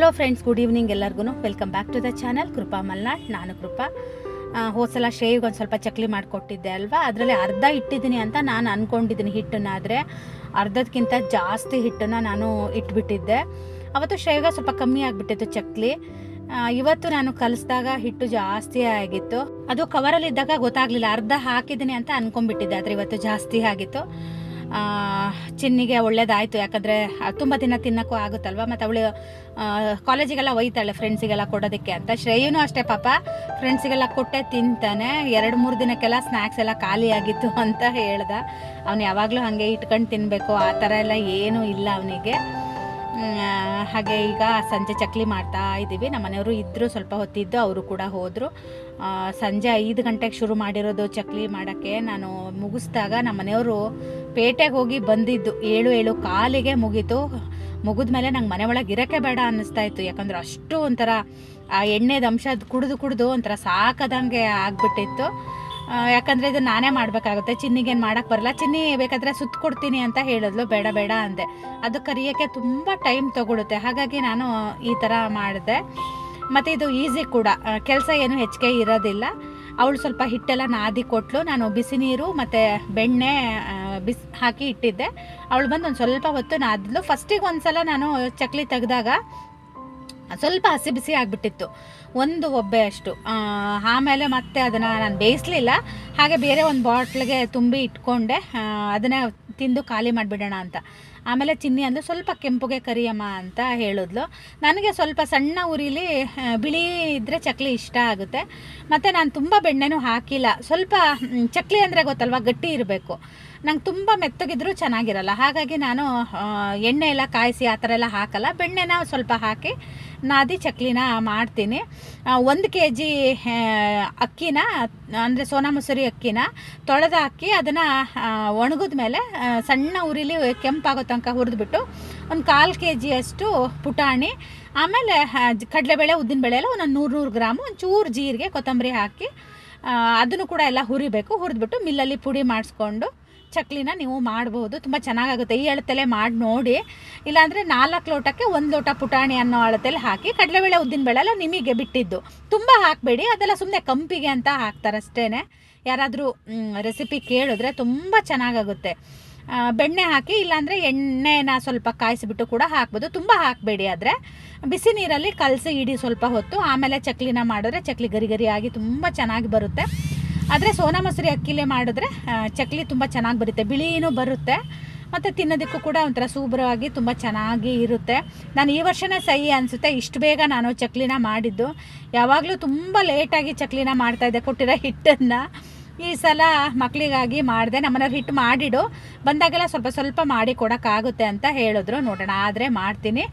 Hello friends good evening ಎಲ್ಲರಿಗೂ welcome back to the channel Krupa Malnad, ನಾನು ಕೃಪಾ. ಹೋದ್ಸಲ ಹೋದ್ ಸಲ ಶ್ರೇಯಿಗೆ ಒಂದು ಸ್ವಲ್ಪ ಚಕ್ಲಿ ಮಾಡಿಕೊಟ್ಟಿದ್ದೆ ಅಲ್ವಾ? ಅದರಲ್ಲಿ ಅರ್ಧ ಇಟ್ಟಿದ್ದೀನಿ ಅಂತ ನಾನು ಅಂದ್ಕೊಂಡಿದ್ದೀನಿ ಹಿಟ್ಟನ್ನ ಆದರೆ ಅರ್ಧದಕ್ಕಿಂತ ಜಾಸ್ತಿ ಹಿಟ್ಟನ್ನು ನಾನು ಇಟ್ಬಿಟ್ಟಿದ್ದೆ. ಅವತ್ತು ಶ್ರೇಯಿಗೆ ಸ್ವಲ್ಪ ಕಮ್ಮಿ ಆಗಿಬಿಟ್ಟಿತ್ತು ಚಕ್ಲಿ. ಇವತ್ತು ನಾನು ಕಲಿಸಿದಾಗ ಹಿಟ್ಟು ಜಾಸ್ತಿ ಆಗಿತ್ತು. ಅದು ಕವರಲ್ಲಿದ್ದಾಗ ಗೊತ್ತಾಗ್ಲಿಲ್ಲ, ಅರ್ಧ ಹಾಕಿದ್ದೀನಿ ಅಂತ ಅಂದ್ಕೊಂಡ್ಬಿಟ್ಟಿದ್ದೆ ಆದರೆ ಇವತ್ತು ಜಾಸ್ತಿ ಆಗಿತ್ತು. ಚಿನ್ನಿಗೆ ಒಳ್ಳೇದಾಯಿತು, ಯಾಕಂದರೆ ತುಂಬ ದಿನ ತಿನ್ನೋಕ್ಕೂ ಆಗುತ್ತಲ್ವ? ಮತ್ತು ಅವಳು ಕಾಲೇಜಿಗೆಲ್ಲ ಒಯ್ತಾಳೆ ಫ್ರೆಂಡ್ಸಿಗೆಲ್ಲ ಕೊಡೋದಕ್ಕೆ ಅಂತ. ಶ್ರೇಯೂ ಅಷ್ಟೇ ಪಾಪ ಫ್ರೆಂಡ್ಸಿಗೆಲ್ಲ ಕೊಟ್ಟೆ ತಿಂತಾನೆ. ಎರಡು, ಮೂರು ದಿನಕ್ಕೆಲ್ಲ ಸ್ನ್ಯಾಕ್ಸ್ ಎಲ್ಲ ಖಾಲಿಯಾಗಿತ್ತು ಅಂತ ಹೇಳ್ದ. ಅವನು ಯಾವಾಗಲೂ ಹಾಗೆ ಇಟ್ಕೊಂಡು ತಿನ್ನಬೇಕು ಆ ಥರ ಎಲ್ಲ ಏನೂ ಇಲ್ಲ ಅವನಿಗೆ. ಹಾಗೆ ಈಗ ಸಂಜೆ ಚಕ್ಲಿ ಮಾಡ್ತಾ ಇದ್ದೀವಿ. ನಮ್ಮ ಮನೆಯವರು ಇದ್ದರು ಸ್ವಲ್ಪ ಹೊತ್ತಿದ್ದು ಅವರು ಕೂಡ ಹೋದರು. ಸಂಜೆ ಐದು ಗಂಟೆಗೆ ಶುರು ಮಾಡಿರೋದು ಚಕ್ಲಿ ಮಾಡೋಕ್ಕೆ. ನಾನು ಮುಗಿಸ್ದಾಗ ನಮ್ಮ ಮನೆಯವರು ಪೇಟೆಗೆ ಹೋಗಿ ಬಂದಿದ್ದು. ಏಳು ಏಳು ಕಾಲಿಗೆ ಮುಗೀತು. ಮುಗಿದ ಮೇಲೆ ನಂಗೆ ಮನೆ ಒಳಗೆ ಇರೋಕ್ಕೆ ಬೇಡ ಅನ್ನಿಸ್ತಾ ಇತ್ತು. ಯಾಕಂದ್ರೆ ಅಷ್ಟು ಒಂಥರ, ಆ ಎಣ್ಣೆದ ಅಂಶ ಕುಡಿದು ಕುಡಿದು ಒಂಥರ ಸಾಕದಂಗೆ ಆಗಿಬಿಟ್ಟಿತ್ತು. ಯಾಕಂದರೆ ಯಾಕಂದ್ರೆ ಇದು ನಾನೇ ಮಾಡಬೇಕಾಗುತ್ತೆ. ಚಿನ್ನಿಗೇನು ಮಾಡೋಕ್ಕೆ ಬರಲ್ಲ. ಚಿನ್ನಿ ಬೇಕಾದರೆ ಸುತ್ತ ಕೊಡ್ತೀನಿ ಅಂತ ಹೇಳಿದ್ಲು. ಬೇಡ ಬೇಡ ಅಂದೆ. ಅದು ಕರಿಯೋಕ್ಕೆ ತುಂಬ ಟೈಮ್ ತಗೊಳುತ್ತೆ. ಹಾಗಾಗಿ ನಾನು ಈ ಥರ ಮಾಡಿದೆ. ಮತ್ತು ಇದು ಈಸಿ ಕೂಡ. ಕೆಲಸ ಏನು ಹೆಚ್ಚಿಗೆ ಇರೋದಿಲ್ಲ. ಅವಳು ಸ್ವಲ್ಪ ಹಿಟ್ಟೆಲ್ಲ ನಾದಿ ಕೊಟ್ಲು. ನಾನು ಬಿಸಿ ನೀರು ಮತ್ತು ಬೆಣ್ಣೆ ಬಿಸಿ, ಹಾಕಿ ಇಟ್ಟಿದ್ದೆ. ಅವಳು ಬಂದು ಒಂದು ಸ್ವಲ್ಪ ಹೊತ್ತು ನಾದಿದ್ಲು ಫಸ್ಟಿಗೆ ಒಂದು ಸಲ ನಾನು ಚಕ್ಲಿ ತೆಗೆದಾಗ ಸ್ವಲ್ಪ ಹಸಿ ಬಿಸಿ ಆಗಿಬಿಟ್ಟಿತ್ತು. ಒಂದು ಒಬ್ಬೆ ಅಷ್ಟು. ಆಮೇಲೆ ಮತ್ತೆ ಅದನ್ನು ನಾನು ಬೇಯಿಸಲಿಲ್ಲ. ಹಾಗೆ ಬೇರೆ ಒಂದು ಬಾಟ್ಲಿಗೆ ತುಂಬಿ ಇಟ್ಕೊಂಡೆ. ಅದನ್ನು ತಿಂದು ಖಾಲಿ ಮಾಡಿಬಿಡೋಣ ಅಂತ. ಆಮೇಲೆ ಚಿನ್ನಿ ಅಂದು ಸ್ವಲ್ಪ ಕೆಂಪುಗೆ ಕರಿಯಮ್ಮ ಅಂತ ಹೇಳಿದ್ಲು. ನನಗೆ ಸ್ವಲ್ಪ ಸಣ್ಣ ಉರಿಲಿ ಬಿಳಿ ಇದ್ದರೆ ಚಕ್ಲಿ ಇಷ್ಟ ಆಗುತ್ತೆ. ಮತ್ತು ನಾನು ತುಂಬ ಬೆಣ್ಣೆನೂ ಹಾಕಿಲ್ಲ. ಸ್ವಲ್ಪ ಚಕ್ಲಿ ಅಂದರೆ ಗೊತ್ತಲ್ವ, ಗಟ್ಟಿ ಇರಬೇಕು. ನಂಗೆ ತುಂಬ ಮೆತ್ತಗಿದ್ರೂ ಚೆನ್ನಾಗಿರಲ್ಲ. ಹಾಗಾಗಿ ನಾನು ಎಣ್ಣೆ ಎಲ್ಲ ಕಾಯಿಸಿ ಆ ಥರ ಎಲ್ಲ ಹಾಕಲ್ಲ. ಬೆಣ್ಣೆನ ಸ್ವಲ್ಪ ಹಾಕಿ ನಾದಿ ಚಕ್ಲಿನ ಮಾಡ್ತೀನಿ. ಒಂದು ಕೆ ಜಿ ಅಕ್ಕಿನ, ಅಂದರೆ ಸೋನಾ ಮಸೂರಿ ಅಕ್ಕಿನ ತೊಳೆದ ಅಕ್ಕಿ ಅದನ್ನು ಒಣಗಿದ ಮೇಲೆ ಸಣ್ಣ ಉರಿಲಿ ಕೆಂಪಾಗೋ ತನಕ ಹುರಿದ್ಬಿಟ್ಟು ಒಂದು ಕಾಲು ಕೆ ಜಿಯಷ್ಟು ಪುಟಾಣಿ, ಆಮೇಲೆ ಕಡಲೆಬೇಳೆ, ಉದ್ದಿನ ಕಡಲೆಬೇಳೆ ಉದ್ದಿನಬೇಳೆ ಎಲ್ಲ ಒಂದೊಂದು ನೂರು ನೂರು ಗ್ರಾಮು, ಒಂಚೂರು ಜೀರಿಗೆ, ಕೊತ್ತಂಬರಿ ಹಾಕಿ ಅದನ್ನು ಕೂಡ ಎಲ್ಲ ಹುರಿಬೇಕು. ಹುರಿದ್ಬಿಟ್ಟು ಮಿಲ್ಲಲ್ಲಿ ಪುಡಿ ಮಾಡಿಸ್ಕೊಂಡು ಚಕ್ಲಿನ ನೀವು ಮಾಡ್ಬೋದು. ತುಂಬ ಚೆನ್ನಾಗಾಗುತ್ತೆ. ಈ ಅಳತೆಲೆ ಮಾಡಿ ನೋಡಿ. ಇಲ್ಲಾಂದರೆ ನಾಲ್ಕು ಲೋಟಕ್ಕೆ ಒಂದು ಲೋಟ ಪುಟಾಣಿ ಅನ್ನೋ ಅಳತೆಲಿ ಹಾಕಿ ಕಡಲೆಬೇಳೆ ಉದ್ದಿನಬೇಳೆ ಎಲ್ಲ ನಿಮಗೆ ಬಿಟ್ಟಿದ್ದು. ತುಂಬ ಹಾಕಬೇಡಿ. ಅದೆಲ್ಲ ಸುಮ್ಮನೆ ಕಂಪಿಗೆ ಅಂತ ಹಾಕ್ತಾರೆ ಹಾಕ್ತಾರಷ್ಟೇ ಯಾರಾದರೂ ರೆಸಿಪಿ ಕೇಳಿದ್ರೆ ತುಂಬ ಚೆನ್ನಾಗಾಗುತ್ತೆ. ಬೆಣ್ಣೆ ಹಾಕಿ ಇಲ್ಲಾಂದರೆ ಎಣ್ಣೆನ ಸ್ವಲ್ಪ ಕಾಯಿಸಿಬಿಟ್ಟು ಕೂಡ ಹಾಕ್ಬೋದು. ತುಂಬ ಹಾಕಬೇಡಿ ಆದರೆ. ಬಿಸಿ ನೀರಲ್ಲಿ ಕಲಸಿ ಇಡಿ ಸ್ವಲ್ಪ ಹೊತ್ತು. ಆಮೇಲೆ ಚಕ್ಲಿನ ಮಾಡಿದ್ರೆ ಚಕ್ಲಿ ಗರಿ ಗರಿಯಾಗಿ ತುಂಬ ಚೆನ್ನಾಗಿ ಬರುತ್ತೆ. ಆದರೆ ಸೋನಾ ಮಸೂರಿ ಅಕ್ಕಿಲೇ ಮಾಡಿದ್ರೆ ಚಕ್ಲಿ ತುಂಬ ಚೆನ್ನಾಗಿ ಬರುತ್ತೆ. ಬಿಳಿನೂ ಬರುತ್ತೆ. ಮತ್ತು ತಿನ್ನೋದಕ್ಕೂ ಕೂಡ ಒಂಥರ ಸೂಬ್ರವಾಗಿ ತುಂಬ ಚೆನ್ನಾಗಿ ಇರುತ್ತೆ. ನಾನು ಈ ವರ್ಷನೇ ಸಹಿ ಅನಿಸುತ್ತೆ. ಇಷ್ಟು ಬೇಗ ನಾನು ಚಕ್ಲಿನ ಮಾಡಿದ್ದು. ಯಾವಾಗಲೂ ತುಂಬ ಲೇಟಾಗಿ ಚಕ್ಲಿನ ಮಾಡ್ತಾಯಿದ್ದೆ ಕೊಟ್ಟಿರೋ ಹಿಟ್ಟನ್ನು ಈ ಸಲ ಮಕ್ಕಳಿಗಾಗಿ ಮಾಡಿದೆ. ನಮ್ಮನೆಯವ್ರು ಹಿಟ್ಟು ಮಾಡಿಡು. ಬಂದಾಗೆಲ್ಲ ಸ್ವಲ್ಪ ಸ್ವಲ್ಪ ಮಾಡಿ ಕೊಡೋಕ್ಕಾಗುತ್ತೆ ಅಂತ ಹೇಳಿದ್ರು. ನೋಡೋಣ, ಆದರೆ ಮಾಡ್ತೀನಿ.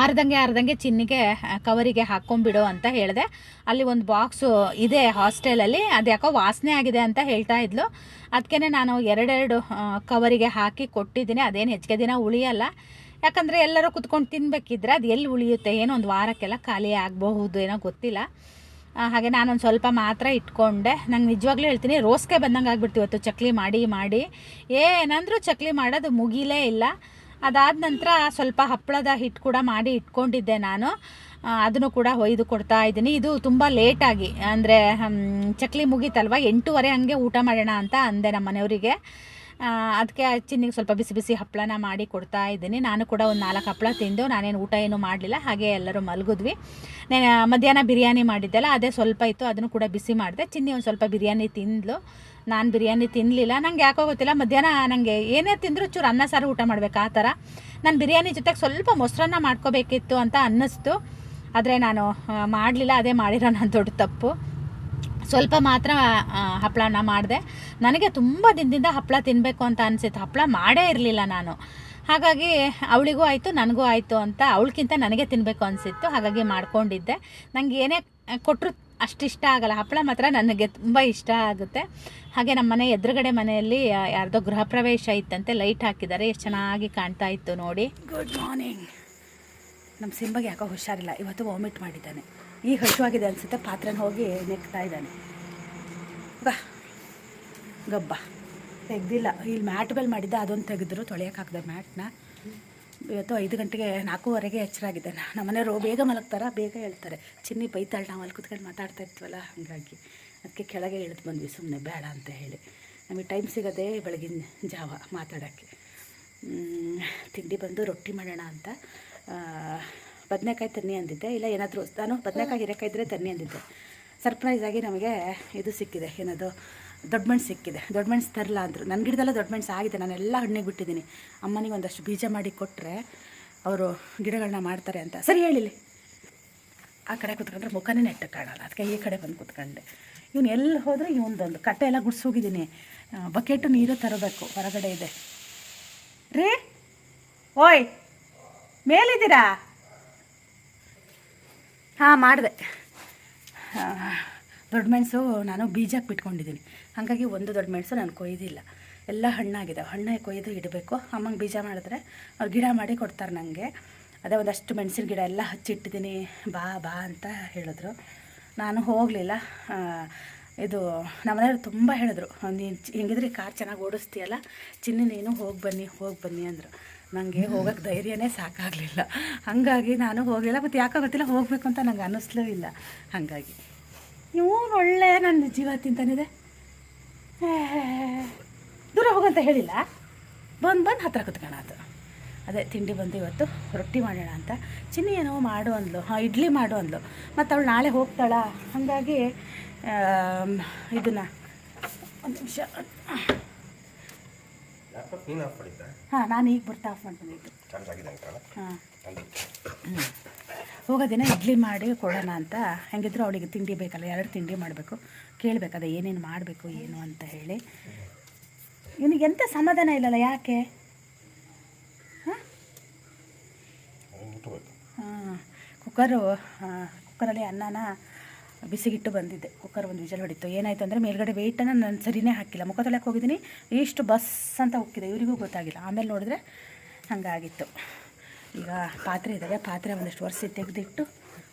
ಆರ್ದಂಗೆ ಆರ್ದಂಗೆ ಚಿನ್ನಿಗೆ ಕವರಿಗೆ ಹಾಕ್ಕೊಂಬಿಡು ಅಂತ ಹೇಳಿದೆ. ಅಲ್ಲಿ ಒಂದು ಬಾಕ್ಸು ಇದೆ ಹಾಸ್ಟೆಲಲ್ಲಿ ಅದು ಯಾಕೋ ವಾಸನೆ ಆಗಿದೆ ಅಂತ ಹೇಳ್ತಾ ಇದ್ಲು. ಅದಕ್ಕೇ ನಾನು ಎರಡೆರಡು ಕವರಿಗೆ ಹಾಕಿ ಕೊಟ್ಟಿದ್ದೀನಿ. ಅದೇನು ಹೆಚ್ಚಿಗೆ ದಿನ ಉಳಿಯಲ್ಲ. ಯಾಕಂದರೆ ಎಲ್ಲರೂ ಕುತ್ಕೊಂಡು ತಿನ್ಬೇಕಿದ್ರೆ ಅದು ಎಲ್ಲಿ ಉಳಿಯುತ್ತೆ? ಏನೋ ಒಂದು ವಾರಕ್ಕೆಲ್ಲ ಖಾಲಿ ಆಗಬಹುದು, ಏನೋ ಗೊತ್ತಿಲ್ಲ. ಹಾಗೆ ನಾನೊಂದು ಸ್ವಲ್ಪ ಮಾತ್ರ ಇಟ್ಕೊಂಡೆ. ನಂಗೆ ನಿಜವಾಗ್ಲೂ ಹೇಳ್ತೀನಿ, ರೋಸ್ಗೆ ಬಂದಂಗೆ ಆಗ್ಬಿಡ್ತೀವಿ ಇವತ್ತು. ಚಕ್ಲಿ ಮಾಡಿ ಮಾಡಿ. ಏನಂದರೂ ಚಕ್ಲಿ ಮಾಡೋದು ಮುಗಿಲೇ ಇಲ್ಲ. ಅದಾದ ನಂತರ ಸ್ವಲ್ಪ ಹಪ್ಪಳದ ಹಿಟ್ಟು ಕೂಡ ಮಾಡಿ ಇಟ್ಕೊಂಡಿದ್ದೆ ನಾನು. ಅದನ್ನು ಕೂಡ ಒಯ್ದು ಕೊಡ್ತಾ ಇದ್ದೀನಿ. ಇದು ತುಂಬ ಲೇಟಾಗಿ ಅಂದರೆ ಚಕ್ಲಿ ಮುಗೀತಲ್ವ? ಎಂಟೂವರೆ ಹಂಗೆ ಊಟ ಮಾಡೋಣ ಅಂತ ಅಂದೆ ನಮ್ಮ ಮನೆಯವರಿಗೆ ಅದಕ್ಕೆ ಚಿನ್ನಿಗೆ ಸ್ವಲ್ಪ ಬಿಸಿ ಬಿಸಿ ಹಪ್ಪಳನ ಮಾಡಿ ಕೊಡ್ತಾ ಇದ್ದೀನಿ. ನಾನು ಕೂಡ ಒಂದು ನಾಲ್ಕು ಹಪ್ಪಳ ತಿಂದು ನಾನೇನು ಊಟ ಏನೂ ಮಾಡಲಿಲ್ಲ, ಹಾಗೆ ಎಲ್ಲರೂ ಮಲಗಿದ್ವಿ. ನಾನು ಮಧ್ಯಾಹ್ನ ಬಿರಿಯಾನಿ ಮಾಡಿದ್ದೆಲ್ಲ ಅದೇ ಸ್ವಲ್ಪ ಇತ್ತು, ಅದನ್ನು ಕೂಡ ಬಿಸಿ ಮಾಡಿದೆ. ಚಿನ್ನಿ ಒಂದು ಸ್ವಲ್ಪ ಬಿರಿಯಾನಿ ತಿಂದ್ಲು. ನಾನು ಬಿರಿಯಾನಿ ತಿನ್ನಲಿಲ್ಲ ನಂಗೆ ಯಾಕೋ ಗೊತ್ತಿಲ್ಲ, ಮಧ್ಯಾಹ್ನ ನನಗೆ ಏನೇ ತಿಂದರೂ ಚೂರು ಅನ್ನ, ಸಾರು ಊಟ ಮಾಡಬೇಕು ಆ ಥರ. ನಾನು ಬಿರಿಯಾನಿ ಜೊತೆಗೆ ಸ್ವಲ್ಪ ಮೊಸರನ್ನ ಮಾಡ್ಕೋಬೇಕಿತ್ತು ಅಂತ ಅನ್ನಿಸ್ತು. ಆದರೆ ನಾನು ಮಾಡಲಿಲ್ಲ, ಅದೇ ಮಾಡಿರೋ ನಾನು ದೊಡ್ಡ ತಪ್ಪು. ಸ್ವಲ್ಪ ಮಾತ್ರ ಹಪ್ಪಳನ ಮಾಡಿದೆ. ನನಗೆ ತುಂಬ ದಿನದಿಂದ ಹಪ್ಪಳ ತಿನ್ನಬೇಕು ಅಂತ ಅನಿಸಿತ್ತು. ಹಪ್ಪಳ ಮಾಡೇ ಇರಲಿಲ್ಲ ನಾನು. ಹಾಗಾಗಿ ಅವಳಿಗೂ ಆಯಿತು, ನನಗೂ ಆಯಿತು ಅಂತ ಅವಳಿಗಿಂತ ನನಗೆ ತಿನ್ನಬೇಕು ಅನಿಸಿತ್ತು. ಹಾಗಾಗಿ ಮಾಡ್ಕೊಂಡಿದ್ದೆ. ನನಗೆ ಏನೇ ಕೊಟ್ಟರು ಇಷ್ಟ ಆಗಲ್ಲ. ಹಪ್ಪಳ ಮಾತ್ರ ನನಗೆ ತುಂಬ ಇಷ್ಟ ಆಗುತ್ತೆ. ಹಾಗೆ ನಮ್ಮ ಮನೆ ಎದುರುಗಡೆ ಮನೆಯಲ್ಲಿ ಯಾರ್ದೋ ಗೃಹ ಪ್ರವೇಶ ಇತ್ತಂತೆ. ಲೈಟ್ ಹಾಕಿದ್ದಾರೆ. ಎಷ್ಟು ಚೆನ್ನಾಗಿ ಕಾಣ್ತಾ ಇತ್ತು ನೋಡಿ. ಗುಡ್ ಮಾರ್ನಿಂಗ್ ನಮ್ಮ ಸಿಂಬಗೆ ಯಾಕೋ ಹುಷಾರಿಲ್ಲ. ಇವತ್ತು ವಾಮಿಟ್ ಮಾಡಿದ್ದಾನೆ. ಈಗ ಹಸುವಾಗಿದೆ ಅನಿಸುತ್ತೆ. ಪಾತ್ರೆನ ಹೋಗಿ ನೆಕ್ತಾ ಇದ್ದಾನೆ. ಬಾ. ಗಬ್ಬ. ತೆಗ್ದಿಲ್ಲ. ಇಲ್ಲಿ ಮ್ಯಾಟ್ ಮೇಲೆ ಮಾಡಿದ್ದೆ, ಅದೊಂದು ತೆಗೆದ್ರು. ತೊಳೆಯೋಕೆ ಹಾಕಿದೆ ಮ್ಯಾಟ್ನ. ಇವತ್ತು ಐದು ಗಂಟೆಗೆ, ನಾಲ್ಕೂವರೆಗೆ ಎಚ್ಚರಾಗಿದೆ ನಮ್ಮ ಮನೆಯವರು ಬೇಗ ಮಲಗ್ತಾರ? ಬೇಗ ಹೇಳ್ತಾರೆ. ಚಿನ್ನಿ ಬೈತಾಳೆ. ನಾವು ಅಲ್ಲಿ ಕುತ್ಕೊಂಡು ಮಾತಾಡ್ತಾ ಇರ್ತೀವಲ್ಲ? ಹಾಗಾಗಿ. ಅದಕ್ಕೆ ಕೆಳಗೆ ಇಳಿದು ಬಂದ್ವಿ. ಸುಮ್ಮನೆ ಬೇಡ ಅಂತ ಹೇಳಿ. ನಮಗೆ ಟೈಮ್ ಸಿಗೋದೇ ಬೆಳಗಿನ ಜಾವ ಮಾತಾಡೋಕ್ಕೆ. ತಿಂಡಿ ಬಂದು ರೊಟ್ಟಿ ಮಾಡೋಣ ಅಂತ. ಬದನೆಕಾಯಿ ತನ್ನಿ ಅಂದಿದ್ದೆ. ಇಲ್ಲ, ಏನಾದರೂ ನಾನು ಬದನೆಕಾಯಿ, ಹೀರೆಕಾಯಿ ಇದ್ದರೆ ತನ್ನಿ ಅಂದಿದ್ದೆ. ಸರ್ಪ್ರೈಸ್ ಆಗಿ ನಮಗೆ ಇದು ಸಿಕ್ಕಿದೆ. ಏನದು? ದೊಡ್ಡ ಮೆಣಸು ಸಿಕ್ಕಿದೆ. ದೊಡ್ಡ ಮೆಣಸು ತರಲ್ಲ ಅಂದರು. ನನ್ನ ಗಿಡದೆಲ್ಲ ದೊಡ್ಡ ಮೆಣಸು ಆಗಿದೆ. ನಾನು ಎಲ್ಲ ಹಣ್ಣಿಗೆ ಬಿಟ್ಟಿದ್ದೀನಿ. ಅಮ್ಮನಿಗೆ ಒಂದಷ್ಟು ಬೀಜ ಮಾಡಿ ಕೊಟ್ಟರೆ ಅವರು ಗಿಡಗಳನ್ನ ಮಾಡ್ತಾರೆ ಅಂತ. ಸರಿ ಹೇಳಿಲಿ ಆ ಕಡೆ ಕುತ್ಕೊಂಡ್ರೆ ಮುಖನೇ ನೆಟ್ಟ ಕಾಣಲ್ಲ. ಅದಕ್ಕೆ ಈ ಕಡೆ ಬಂದು ಕುತ್ಕೊಂಡೆ. ಇವನು ಎಲ್ಲಿ ಹೋದರೆ ಇವನದೊಂದು. ಕಟ್ಟೆ ಎಲ್ಲ ಗುಡ್ಸೋಗಿದ್ದೀನಿ ಬಕೆಟು ನೀರು ತರಬೇಕು. ಹೊರಗಡೆ ಇದೆ. ರೀ? ಓಯ್! ಮೇಲಿದ್ದೀರಾ? ಹಾಂ, ಮಾಡಿದೆ. ದೊಡ್ಡ ಮೆಣಸು ನಾನು ಬೀಜಕ್ಕೆ ಬಿಟ್ಕೊಂಡಿದ್ದೀನಿ ಹಾಗಾಗಿ ಒಂದು ದೊಡ್ಡ ಮೆಣಸು ನಾನು ಕೊಯ್ದಿಲ್ಲ. ಎಲ್ಲ ಹಣ್ಣಾಗಿದೆ ಹಣ್ಣೆ ಕೊಯ್ದು ಇಡಬೇಕು. ಅಮ್ಮಂಗೆ ಬೀಜ ಮಾಡಿದ್ರೆ ಅವ್ರು ಗಿಡ ಮಾಡಿ ಕೊಡ್ತಾರೆ ನನಗೆ ಅದೇ ಒಂದಷ್ಟು ಮೆಣಸಿನ ಗಿಡ ಎಲ್ಲ ಹಚ್ಚಿಟ್ಟಿದ್ದೀನಿ ಬಾ ಬಾ ಅಂತ ಹೇಳಿದ್ರು. ನಾನು ಹೋಗಲಿಲ್ಲ. ಇದು ನಮ್ಮನೆಯವ್ರು ತುಂಬ ಹೇಳಿದ್ರು. ನೀನು ಹೆಂಗಿದ್ರೆ? ಕಾರ್ ಚೆನ್ನಾಗಿ ಓಡಿಸ್ತೀಯಲ್ಲ? ಚಿನ್ನಿ ನೀನು ಹೋಗಿ ಬನ್ನಿ ಹೋಗಿ ಬನ್ನಿ ಅಂದರು. ನನಗೆ ಹೋಗೋಕ್ಕೆ ಧೈರ್ಯನೇ ಸಾಕಾಗಲಿಲ್ಲ. ಹಾಗಾಗಿ ನಾನು ಹೋಗಲಿಲ್ಲ, ಮತ್ತು ಯಾಕೋ ಗೊತ್ತಿಲ್ಲ, ಹೋಗಬೇಕು ಅಂತ ನಂಗೆ ಅನ್ನಿಸ್ಲೂ ಇಲ್ಲ. ಹಾಗಾಗಿ. ನೀವು ಒಳ್ಳೆ ನನ್ನ ಜೀವ ತಿಂತಾನಿದೆ. ದೂರ ಹೋಗಂತ ಹೇಳಿಲ್ಲ. ಬಂದು ಬಂದು ಹತ್ತಿರ ಕುತ್ಕೋಣ ಅದು ಅದೇ ತಿಂಡಿ ಬಂದು ಇವತ್ತು, ರೊಟ್ಟಿ ಮಾಡೋಣ ಅಂತ. ಚಿನ್ನಿ ಏನೋ ಮಾಡು ಅಂದ್ಲು. ಹಾಂ, ಇಡ್ಲಿ ಮಾಡು ಅಂದ್ಲು. ಮತ್ತು ಅವಳು ನಾಳೆ ಹೋಗ್ತಾಳ? ಹಾಗಾಗಿ ಇದನ್ನು, ಒಂದು ನಿಮಿಷ. ಲ್ಯಾಪ್ಟಾಪ್ ನೀನು ಆಫ್ ಮಾಡಿದ್ದ ಹಾಂ ನಾನು ಈಗ ಬರ್ತಾ ಆಫ್ ಮಾಡ್ಕೊಂಡಿದ್ದು ಚಾರ್ಜ್ ಆಗಿದೆ ಅಂಕಣ ಹಾಂ ನಂದು ಹೋಗೋ ಇಡ್ಲಿ ಮಾಡಿ ಕೊಡೋಣ ಅಂತ. ಹೆಂಗಿದ್ರು ಅವಳಿಗೆ ತಿಂಡಿ ಬೇಕಲ್ಲ ಎರಡು ತಿಂಡಿ ಮಾಡಬೇಕು. ಕೇಳಬೇಕದ ಏನೇನು ಮಾಡಬೇಕು ಏನು ಅಂತ ಹೇಳಿ. ಇವನಿಗೆ ಎಂಥ ಸಮಾಧಾನ ಇಲ್ಲಲ್ಲ ಯಾಕೆ? ಹಾಂ? ಕುಕ್ಕರು ಕುಕ್ಕರಲ್ಲಿ ಅನ್ನನ ಬಿಸಿಗಿಟ್ಟು ಬಂದಿದ್ದೆ ಕುಕ್ಕರ್ ಒಂದು ವಿಜಲ್ ಹೊಡಿತು ಏನಾಯಿತು ಅಂದರೆ ಮೇಲ್ಗಡೆ ವೆಯ್ಟನ್ನು ನಾನು ಸರಿನೇ ಹಾಕಿಲ್ಲ ಮುಖ ತೊಳೆಯಕ್ಕೆ ಹೋಗಿದ್ದೀನಿ ಇಷ್ಟು ಬಸ್ ಅಂತ ಹೋಗ್ತಿದೆ ಇವರಿಗೂ ಗೊತ್ತಾಗಿಲ್ಲ ಆಮೇಲೆ ನೋಡಿದ್ರೆ ಹಂಗಾಗಿತ್ತು ಈಗ ಪಾತ್ರೆ ಇದ್ದಾವೆ ಪಾತ್ರೆ ಒಂದಷ್ಟು ವರ್ಷ ತೆಗೆದಿಟ್ಟು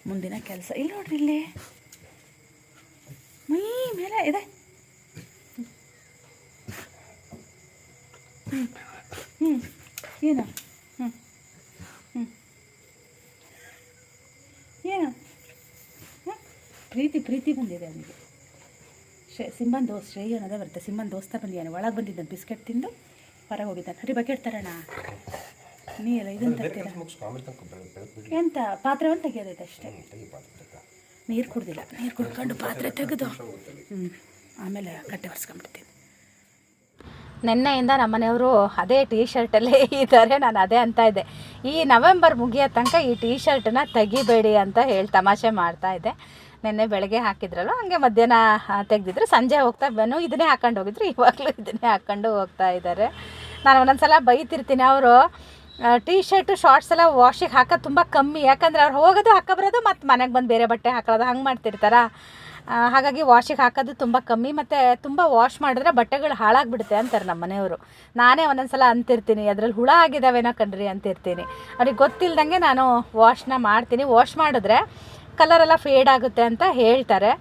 ಮುಂದಿನ ಕೆಲಸ ಇಲ್ಲಿ ನೋಡ್ರಿ ಇಲ್ಲಿ ಮೈ ಮೇಲೆ ಇದೆ ಹ್ಞೂ ಹ್ಞೂ ಏನು ಹ್ಞೂ ಹ್ಞೂ ಏನು? ಪ್ರೀತಿ ಪ್ರೀತಿ ಬಂದಿದೆ ಅವನಿಗೆ. ಶ್ರೇ ಸಿಂಬನ್ ದೋಸ್ ಶ್ರೇಯ ಅನ್ನೋದೇ ಬರುತ್ತೆ ಸಿಂಬನ್ ದೋಸ್ತ ಬಂದಿದ್ದಾನೆ ಒಳಗೆ ಬಂದಿದ್ದಾನೆ ಬಿಸ್ಕೆಟ್ ತಿಂದು ಹೊರಗೆ ಹೋಗಿದ್ದಾನೆ. ಹರಿ ಬಕೆಟ್ ತರೋಣ ನೀ ಎಲ್ಲ ಇದನ್ನು ತರ್ತೀರ? ಎಂತ? ಪಾತ್ರೆ ಒಂದು ತೆಗಿಯೋದೈತೆ ಅಷ್ಟೇ? ನೀರು ಕುಡ್ದಿಲ್ಲ. ನೀರು ಕುಡ್ಕೊಂಡು ಪಾತ್ರೆ ತೆಗೆದು. ಹ್ಞೂ ಆಮೇಲೆ ಕಟ್ಟೆ ಒರೆಸ್ಕೊಂಡ್ಬಿಡ್ತೀನಿ. ನಿನ್ನೆಯಿಂದ ನಮ್ಮನೆಯವರು ಅದೇ ಟೀ ಶರ್ಟಲ್ಲೇ ಇದ್ದಾರೆ. ನಾನು ಅದೇ ಅಂತ ಇದ್ದೆ. ಈ ನವೆಂಬರ್ ಮುಗಿಯೋ ತನಕ ಈ ಟೀ ಶರ್ಟನ್ನ ತೆಗಿಬೇಡಿ ಅಂತ ಹೇಳಿ ತಮಾಷೆ ಮಾಡ್ತಾ ಇದ್ದೆ. ನಿನ್ನೆ ಬೆಳಗ್ಗೆ ಹಾಕಿದ್ರಲ್ಲ, ಹಂಗೆ ಮಧ್ಯಾಹ್ನ ತೆಗೆದಿದ್ರು. ಸಂಜೆ ಹೋಗ್ತಾ ಬನ್ನು, ಇದನ್ನೇ ಹಾಕೊಂಡು ಹೋಗಿದ್ರು. ಇವಾಗಲೂ ಇದನ್ನೇ ಹಾಕ್ಕೊಂಡು ಹೋಗ್ತಾ ಇದ್ದಾರೆ ನಾನು ಒಂದೊಂದ್ಸಲ ಬೈತಿರ್ತೀನಿ ಅವರು. ಟೀ ಶರ್ಟು ಶಾರ್ಟ್ಸ್ ಎಲ್ಲ ವಾಶಿಗೆ ಹಾಕೋದು ತುಂಬ ಕಮ್ಮಿ. ಯಾಕಂದ್ರೆ ಅವ್ರು ಹೋಗೋದು, ಹಾಕ ಬರೋದು, ಮತ್ತು ಮನೆಗೆ ಬಂದು ಬೇರೆ ಬಟ್ಟೆ ಹಾಕೊಳ್ಳೋದು, ಹಂಗೆ ಮಾಡ್ತಿರ್ತಾರ. ಹಾಗಾಗಿ ವಾಶಿಗೆ ಹಾಕೋದು ತುಂಬ ಕಮ್ಮಿ. ಮತ್ತು ತುಂಬ ವಾಶ್ ಮಾಡಿದ್ರೆ ಬಟ್ಟೆಗಳು ಹಾಳಾಗ್ಬಿಡುತ್ತೆ ಅಂತಾರೆ ನಮ್ಮ ಮನೆಯವರು. ನಾನೇ ಒಂದೊಂದ್ಸಲ ಅಂತಿರ್ತೀನಿ, ಅದರಲ್ಲಿ ಹುಳ ಆಗಿದಾವೇನೋ ಕಣ್ರಿ ಅಂತಿರ್ತೀನಿ. ಅವ್ರಿಗೆ ಗೊತ್ತಿಲ್ದಂಗೆ ನಾನು ವಾಶ್ನ ಮಾಡ್ತೀನಿ. ವಾಶ್ ಮಾಡಿದ್ರೆ ಕಲರೆಲ್ಲ ಫೇಡ್ ಆಗುತ್ತೆ ಅಂತ ಹೇಳ್ತಾರೆ.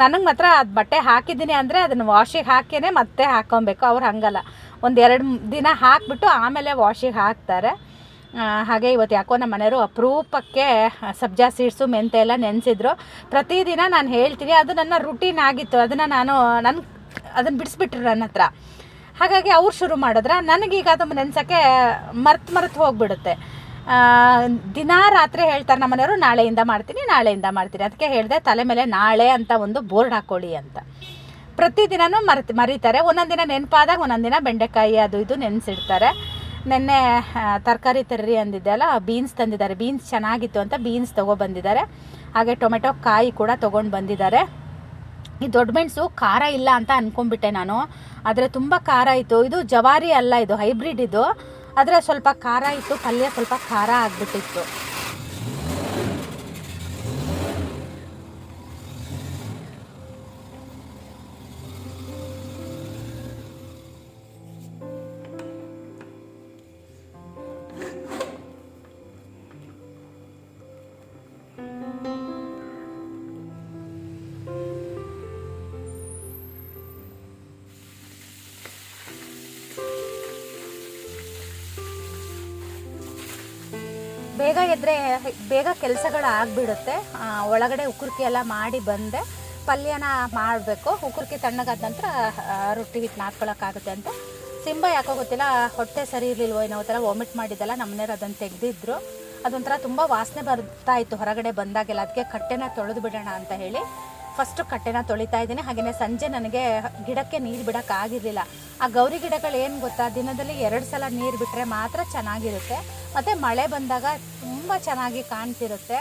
ನನಗೆ ಮಾತ್ರ ಅದು ಬಟ್ಟೆ ಹಾಕಿದ್ದೀನಿ ಅಂದರೆ ಅದನ್ನು ವಾಷಿಗೆ ಹಾಕಿಯೇ ಮತ್ತೆ ಹಾಕ್ಕೊಬೇಕು ಅವ್ರು ಹಂಗಲ್ಲ. ಒಂದು ಎರಡು ದಿನ ಹಾಕಿಬಿಟ್ಟು ಆಮೇಲೆ ವಾಷಿಗೆ ಹಾಕ್ತಾರೆ. ಹಾಗೆ ಇವತ್ತು ಯಾಕೋ ನಮ್ಮ ಮನೆಯವರು ಅಪರೂಪಕ್ಕೆ ಸಬ್ಜಾ ಸೀಡ್ಸು, ಮೆಂತೆ ಎಲ್ಲ ನೆನೆಸಿದ್ರು. ಪ್ರತಿದಿನ ನಾನು ಹೇಳ್ತೀನಿ, ಅದು ನನ್ನ ರುಟೀನ್ ಆಗಿತ್ತು. ಅದನ್ನು ನಾನು ನನ್ನ ಅದನ್ನು ಬಿಡಿಸ್ಬಿಟ್ರು ನನ್ನ ಹತ್ರ. ಹಾಗಾಗಿ ಅವ್ರು ಶುರು ಮಾಡಿದ್ರೆ ನನಗೀಗ ಅದು ನೆನ್ಸೋಕ್ಕೆ ಮರ್ತು ಮರ್ತು ಹೋಗ್ಬಿಡುತ್ತೆ. ದಿನಾ ರಾತ್ರಿ ಹೇಳ್ತಾರೆ ನಮ್ಮನೆಯವರು, ನಾಳೆಯಿಂದ ಮಾಡ್ತೀನಿ ನಾಳೆಯಿಂದ ಮಾಡ್ತೀನಿ. ಅದಕ್ಕೆ ಹೇಳಿದೆ, ತಲೆ ಮೇಲೆ ನಾಳೆ ಅಂತ ಒಂದು ಬೋರ್ಡ್ ಹಾಕ್ಕೊಳ್ಳಿ ಅಂತ. ಪ್ರತಿದಿನನೂ ಮರೆತು, ಮರೀತಾರೆ. ಒಂದೊಂದು ದಿನ ನೆನಪಾದಾಗ ಒಂದೊಂದು ದಿನ ಬೆಂಡೆಕಾಯಿ ಅದು ಇದು ನೆನೆಸಿಡ್ತಾರೆ. ನಿನ್ನೆ ತರಕಾರಿ ತರ್ರಿ ಅಂದಿದ್ದೆ ಅಲ್ಲ, ಬೀನ್ಸ್ ತಂದಿದ್ದಾರೆ. ಬೀನ್ಸ್ ಚೆನ್ನಾಗಿತ್ತು ಅಂತ ಬೀನ್ಸ್ ತೊಗೊಬಂದಿದ್ದಾರೆ. ಹಾಗೆ ಟೊಮೆಟೊ ಕಾಯಿ ಕೂಡ ತೊಗೊಂಡು ಬಂದಿದ್ದಾರೆ. ಈ ದೊಡ್ಡ ಮೆಣಸು ಖಾರ ಇಲ್ಲ ಅಂತ ಅಂದ್ಕೊಂಡ್ಬಿಟ್ಟೆ ನಾನು. ಆದರೆ ತುಂಬ ಖಾರ ಇತ್ತು ಇದು ಜವಾರಿ ಅಲ್ಲ, ಇದು ಹೈಬ್ರಿಡ್ ಇದು. ಆದರೆ ಸ್ವಲ್ಪ ಖಾರ ಇತ್ತು ಪಲ್ಯ ಸ್ವಲ್ಪ ಖಾರ ಆಗಿಬಿಟ್ಟಿತ್ತು. ಎದ್ದರೆ ಬೇಗ ಕೆಲಸಗಳು ಆಗಿಬಿಡುತ್ತೆ ಒಳಗಡೆ ಉಕುರ್ಕಿ ಎಲ್ಲ ಮಾಡಿ ಬಂದೆ. ಪಲ್ಯನ ಮಾಡಬೇಕು. ಉಕುರ್ಕಿ ತಣ್ಣಗಾದ ನಂತರ ರೊಟ್ಟಿ ಹಿಟ್ಟು ನಾದ್ಕೊಳ್ಳೋಕ್ಕಾಗುತ್ತೆ ಅಂತ. ಸಿಂಬ ಯಾಕೋ ಗೊತ್ತಿಲ್ಲ, ಹೊಟ್ಟೆ ಸರಿ ಇರಲಿಲ್ವೋ ಏನೋ ಥರ ವಾಮಿಟ್ ಮಾಡಿದ್ದಲ್ಲ ನಮ್ಮನೆಯವ್ರು ಅದನ್ನು ತೆಗೆದಿದ್ರು. ಅದೊಂಥರ ತುಂಬ ವಾಸನೆ ಬರ್ತಾ ಇತ್ತು ಹೊರಗಡೆ ಬಂದಾಗೆಲ್ಲ. ಅದಕ್ಕೆ ಕಟ್ಟೆನ ತೊಳೆದು ಬಿಡೋಣ ಅಂತ ಹೇಳಿ ಫಸ್ಟು ಕಟ್ಟೆನ ತೊಳಿತಾ ಇದ್ದೀನಿ. ಹಾಗೆಯೇ ಸಂಜೆ ನನಗೆ ಗಿಡಕ್ಕೆ ನೀರು ಬಿಡೋಕ್ಕಾಗಿರಲಿಲ್ಲ ಆ ಗೌರಿ ಗಿಡಗಳು ಏನು ಗೊತ್ತಾ? ದಿನದಲ್ಲಿ ಎರಡು ಸಲ ನೀರು ಬಿಟ್ಟರೆ ಮಾತ್ರ ಚೆನ್ನಾಗಿರುತ್ತೆ. ಮತ್ತು ಮಳೆ ಬಂದಾಗ ತುಂಬ ಚೆನ್ನಾಗಿ ಕಾಣ್ತಿರುತ್ತೆ.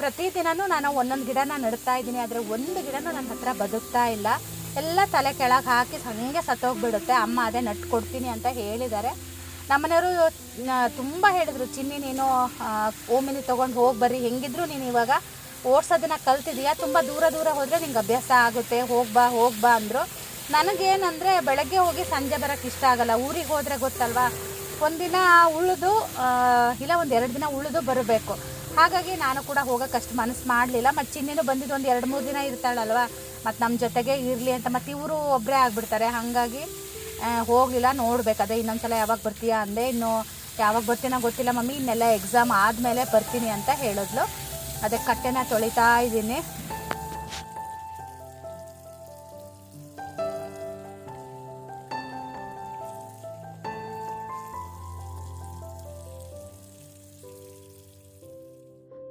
ಪ್ರತಿದಿನವೂ ನಾನು ಒಂದೊಂದು ಗಿಡನ ನೆಡ್ತಾ ಇದ್ದೀನಿ. ಆದರೆ ಒಂದು ಗಿಡನೂ ನನ್ನ ಹತ್ರ ಬದುಕ್ತಾ ಇಲ್ಲ. ಎಲ್ಲ ತಲೆ ಕೆಳಗೆ ಹಾಕಿ ಹಾಗೆ ಸತ್ತೋಗ್ಬಿಡುತ್ತೆ. ಅಮ್ಮ ಅದೇ ನಟ್ಟು ಕೊಡ್ತೀನಿ ಅಂತ ಹೇಳಿದ್ದಾರೆ. ನಮ್ಮನೆಯವರು ತುಂಬ ಹೇಳಿದರು, ಚಿನ್ನಿ ನೀನು ಓಮಿನಿ ತೊಗೊಂಡು ಹೋಗಿ ಬರ್ರಿ. ಹೆಂಗಿದ್ರು ನೀನು ಇವಾಗ ಓಡ್ಸೋದನ್ನ ಕಲ್ತಿದೀಯಾ? ತುಂಬ ದೂರ ದೂರ ಹೋದರೆ ನಿಂಗೆ ಅಭ್ಯಾಸ ಆಗುತ್ತೆ. ಹೋಗ್ಬಾ ಹೋಗ್ಬಾ ಅಂದರು. ನನಗೇನಂದರೆ ಬೆಳಗ್ಗೆ ಹೋಗಿ ಸಂಜೆ ಬರೋಕ್ಕೆ ಇಷ್ಟ ಆಗಲ್ಲ. ಊರಿಗೆ ಹೋದರೆ ಗೊತ್ತಲ್ವಾ? ಒಂದಿನ ಉಳಿದು ಇಲ್ಲ ಒಂದು ಎರಡು ದಿನ ಉಳಿದು ಬರಬೇಕು. ಹಾಗಾಗಿ ನಾನು ಕೂಡ ಹೋಗೋಕೆ ಅಷ್ಟು ಮನಸ್ಸು ಮಾಡಲಿಲ್ಲ. ಮತ್ತು ಚಿನ್ನಿನೂ ಬಂದಿದ್ದು ಒಂದು ಎರಡು ಮೂರು ದಿನ ಇರ್ತಾಳಲ್ವ? ಮತ್ತು ನಮ್ಮ ಜೊತೆಗೆ ಇರಲಿ ಅಂತ. ಮತ್ತು ಇವರು ಒಬ್ಬರೇ ಆಗಿಬಿಡ್ತಾರೆ. ಹಾಗಾಗಿ ಹೋಗಲಿಲ್ಲ. ನೋಡಬೇಕು. ಅದೇ ಇನ್ನೊಂದ್ಸಲ ಯಾವಾಗ ಬರ್ತೀಯಾ ಅಂದೆ. ಇನ್ನು ಯಾವಾಗ ಬರ್ತೀನೋ ಗೊತ್ತಿಲ್ಲ ಮಮ್ಮಿ. ಇನ್ನೆಲ್ಲ ಎಕ್ಸಾಮ್ ಆದಮೇಲೆ ಬರ್ತೀನಿ ಅಂತ ಹೇಳಿದ್ಲು. ಅದೇ ಕಟ್ಟೆನ ತೊಳಿತಾ ಇದ್ದೀನಿ.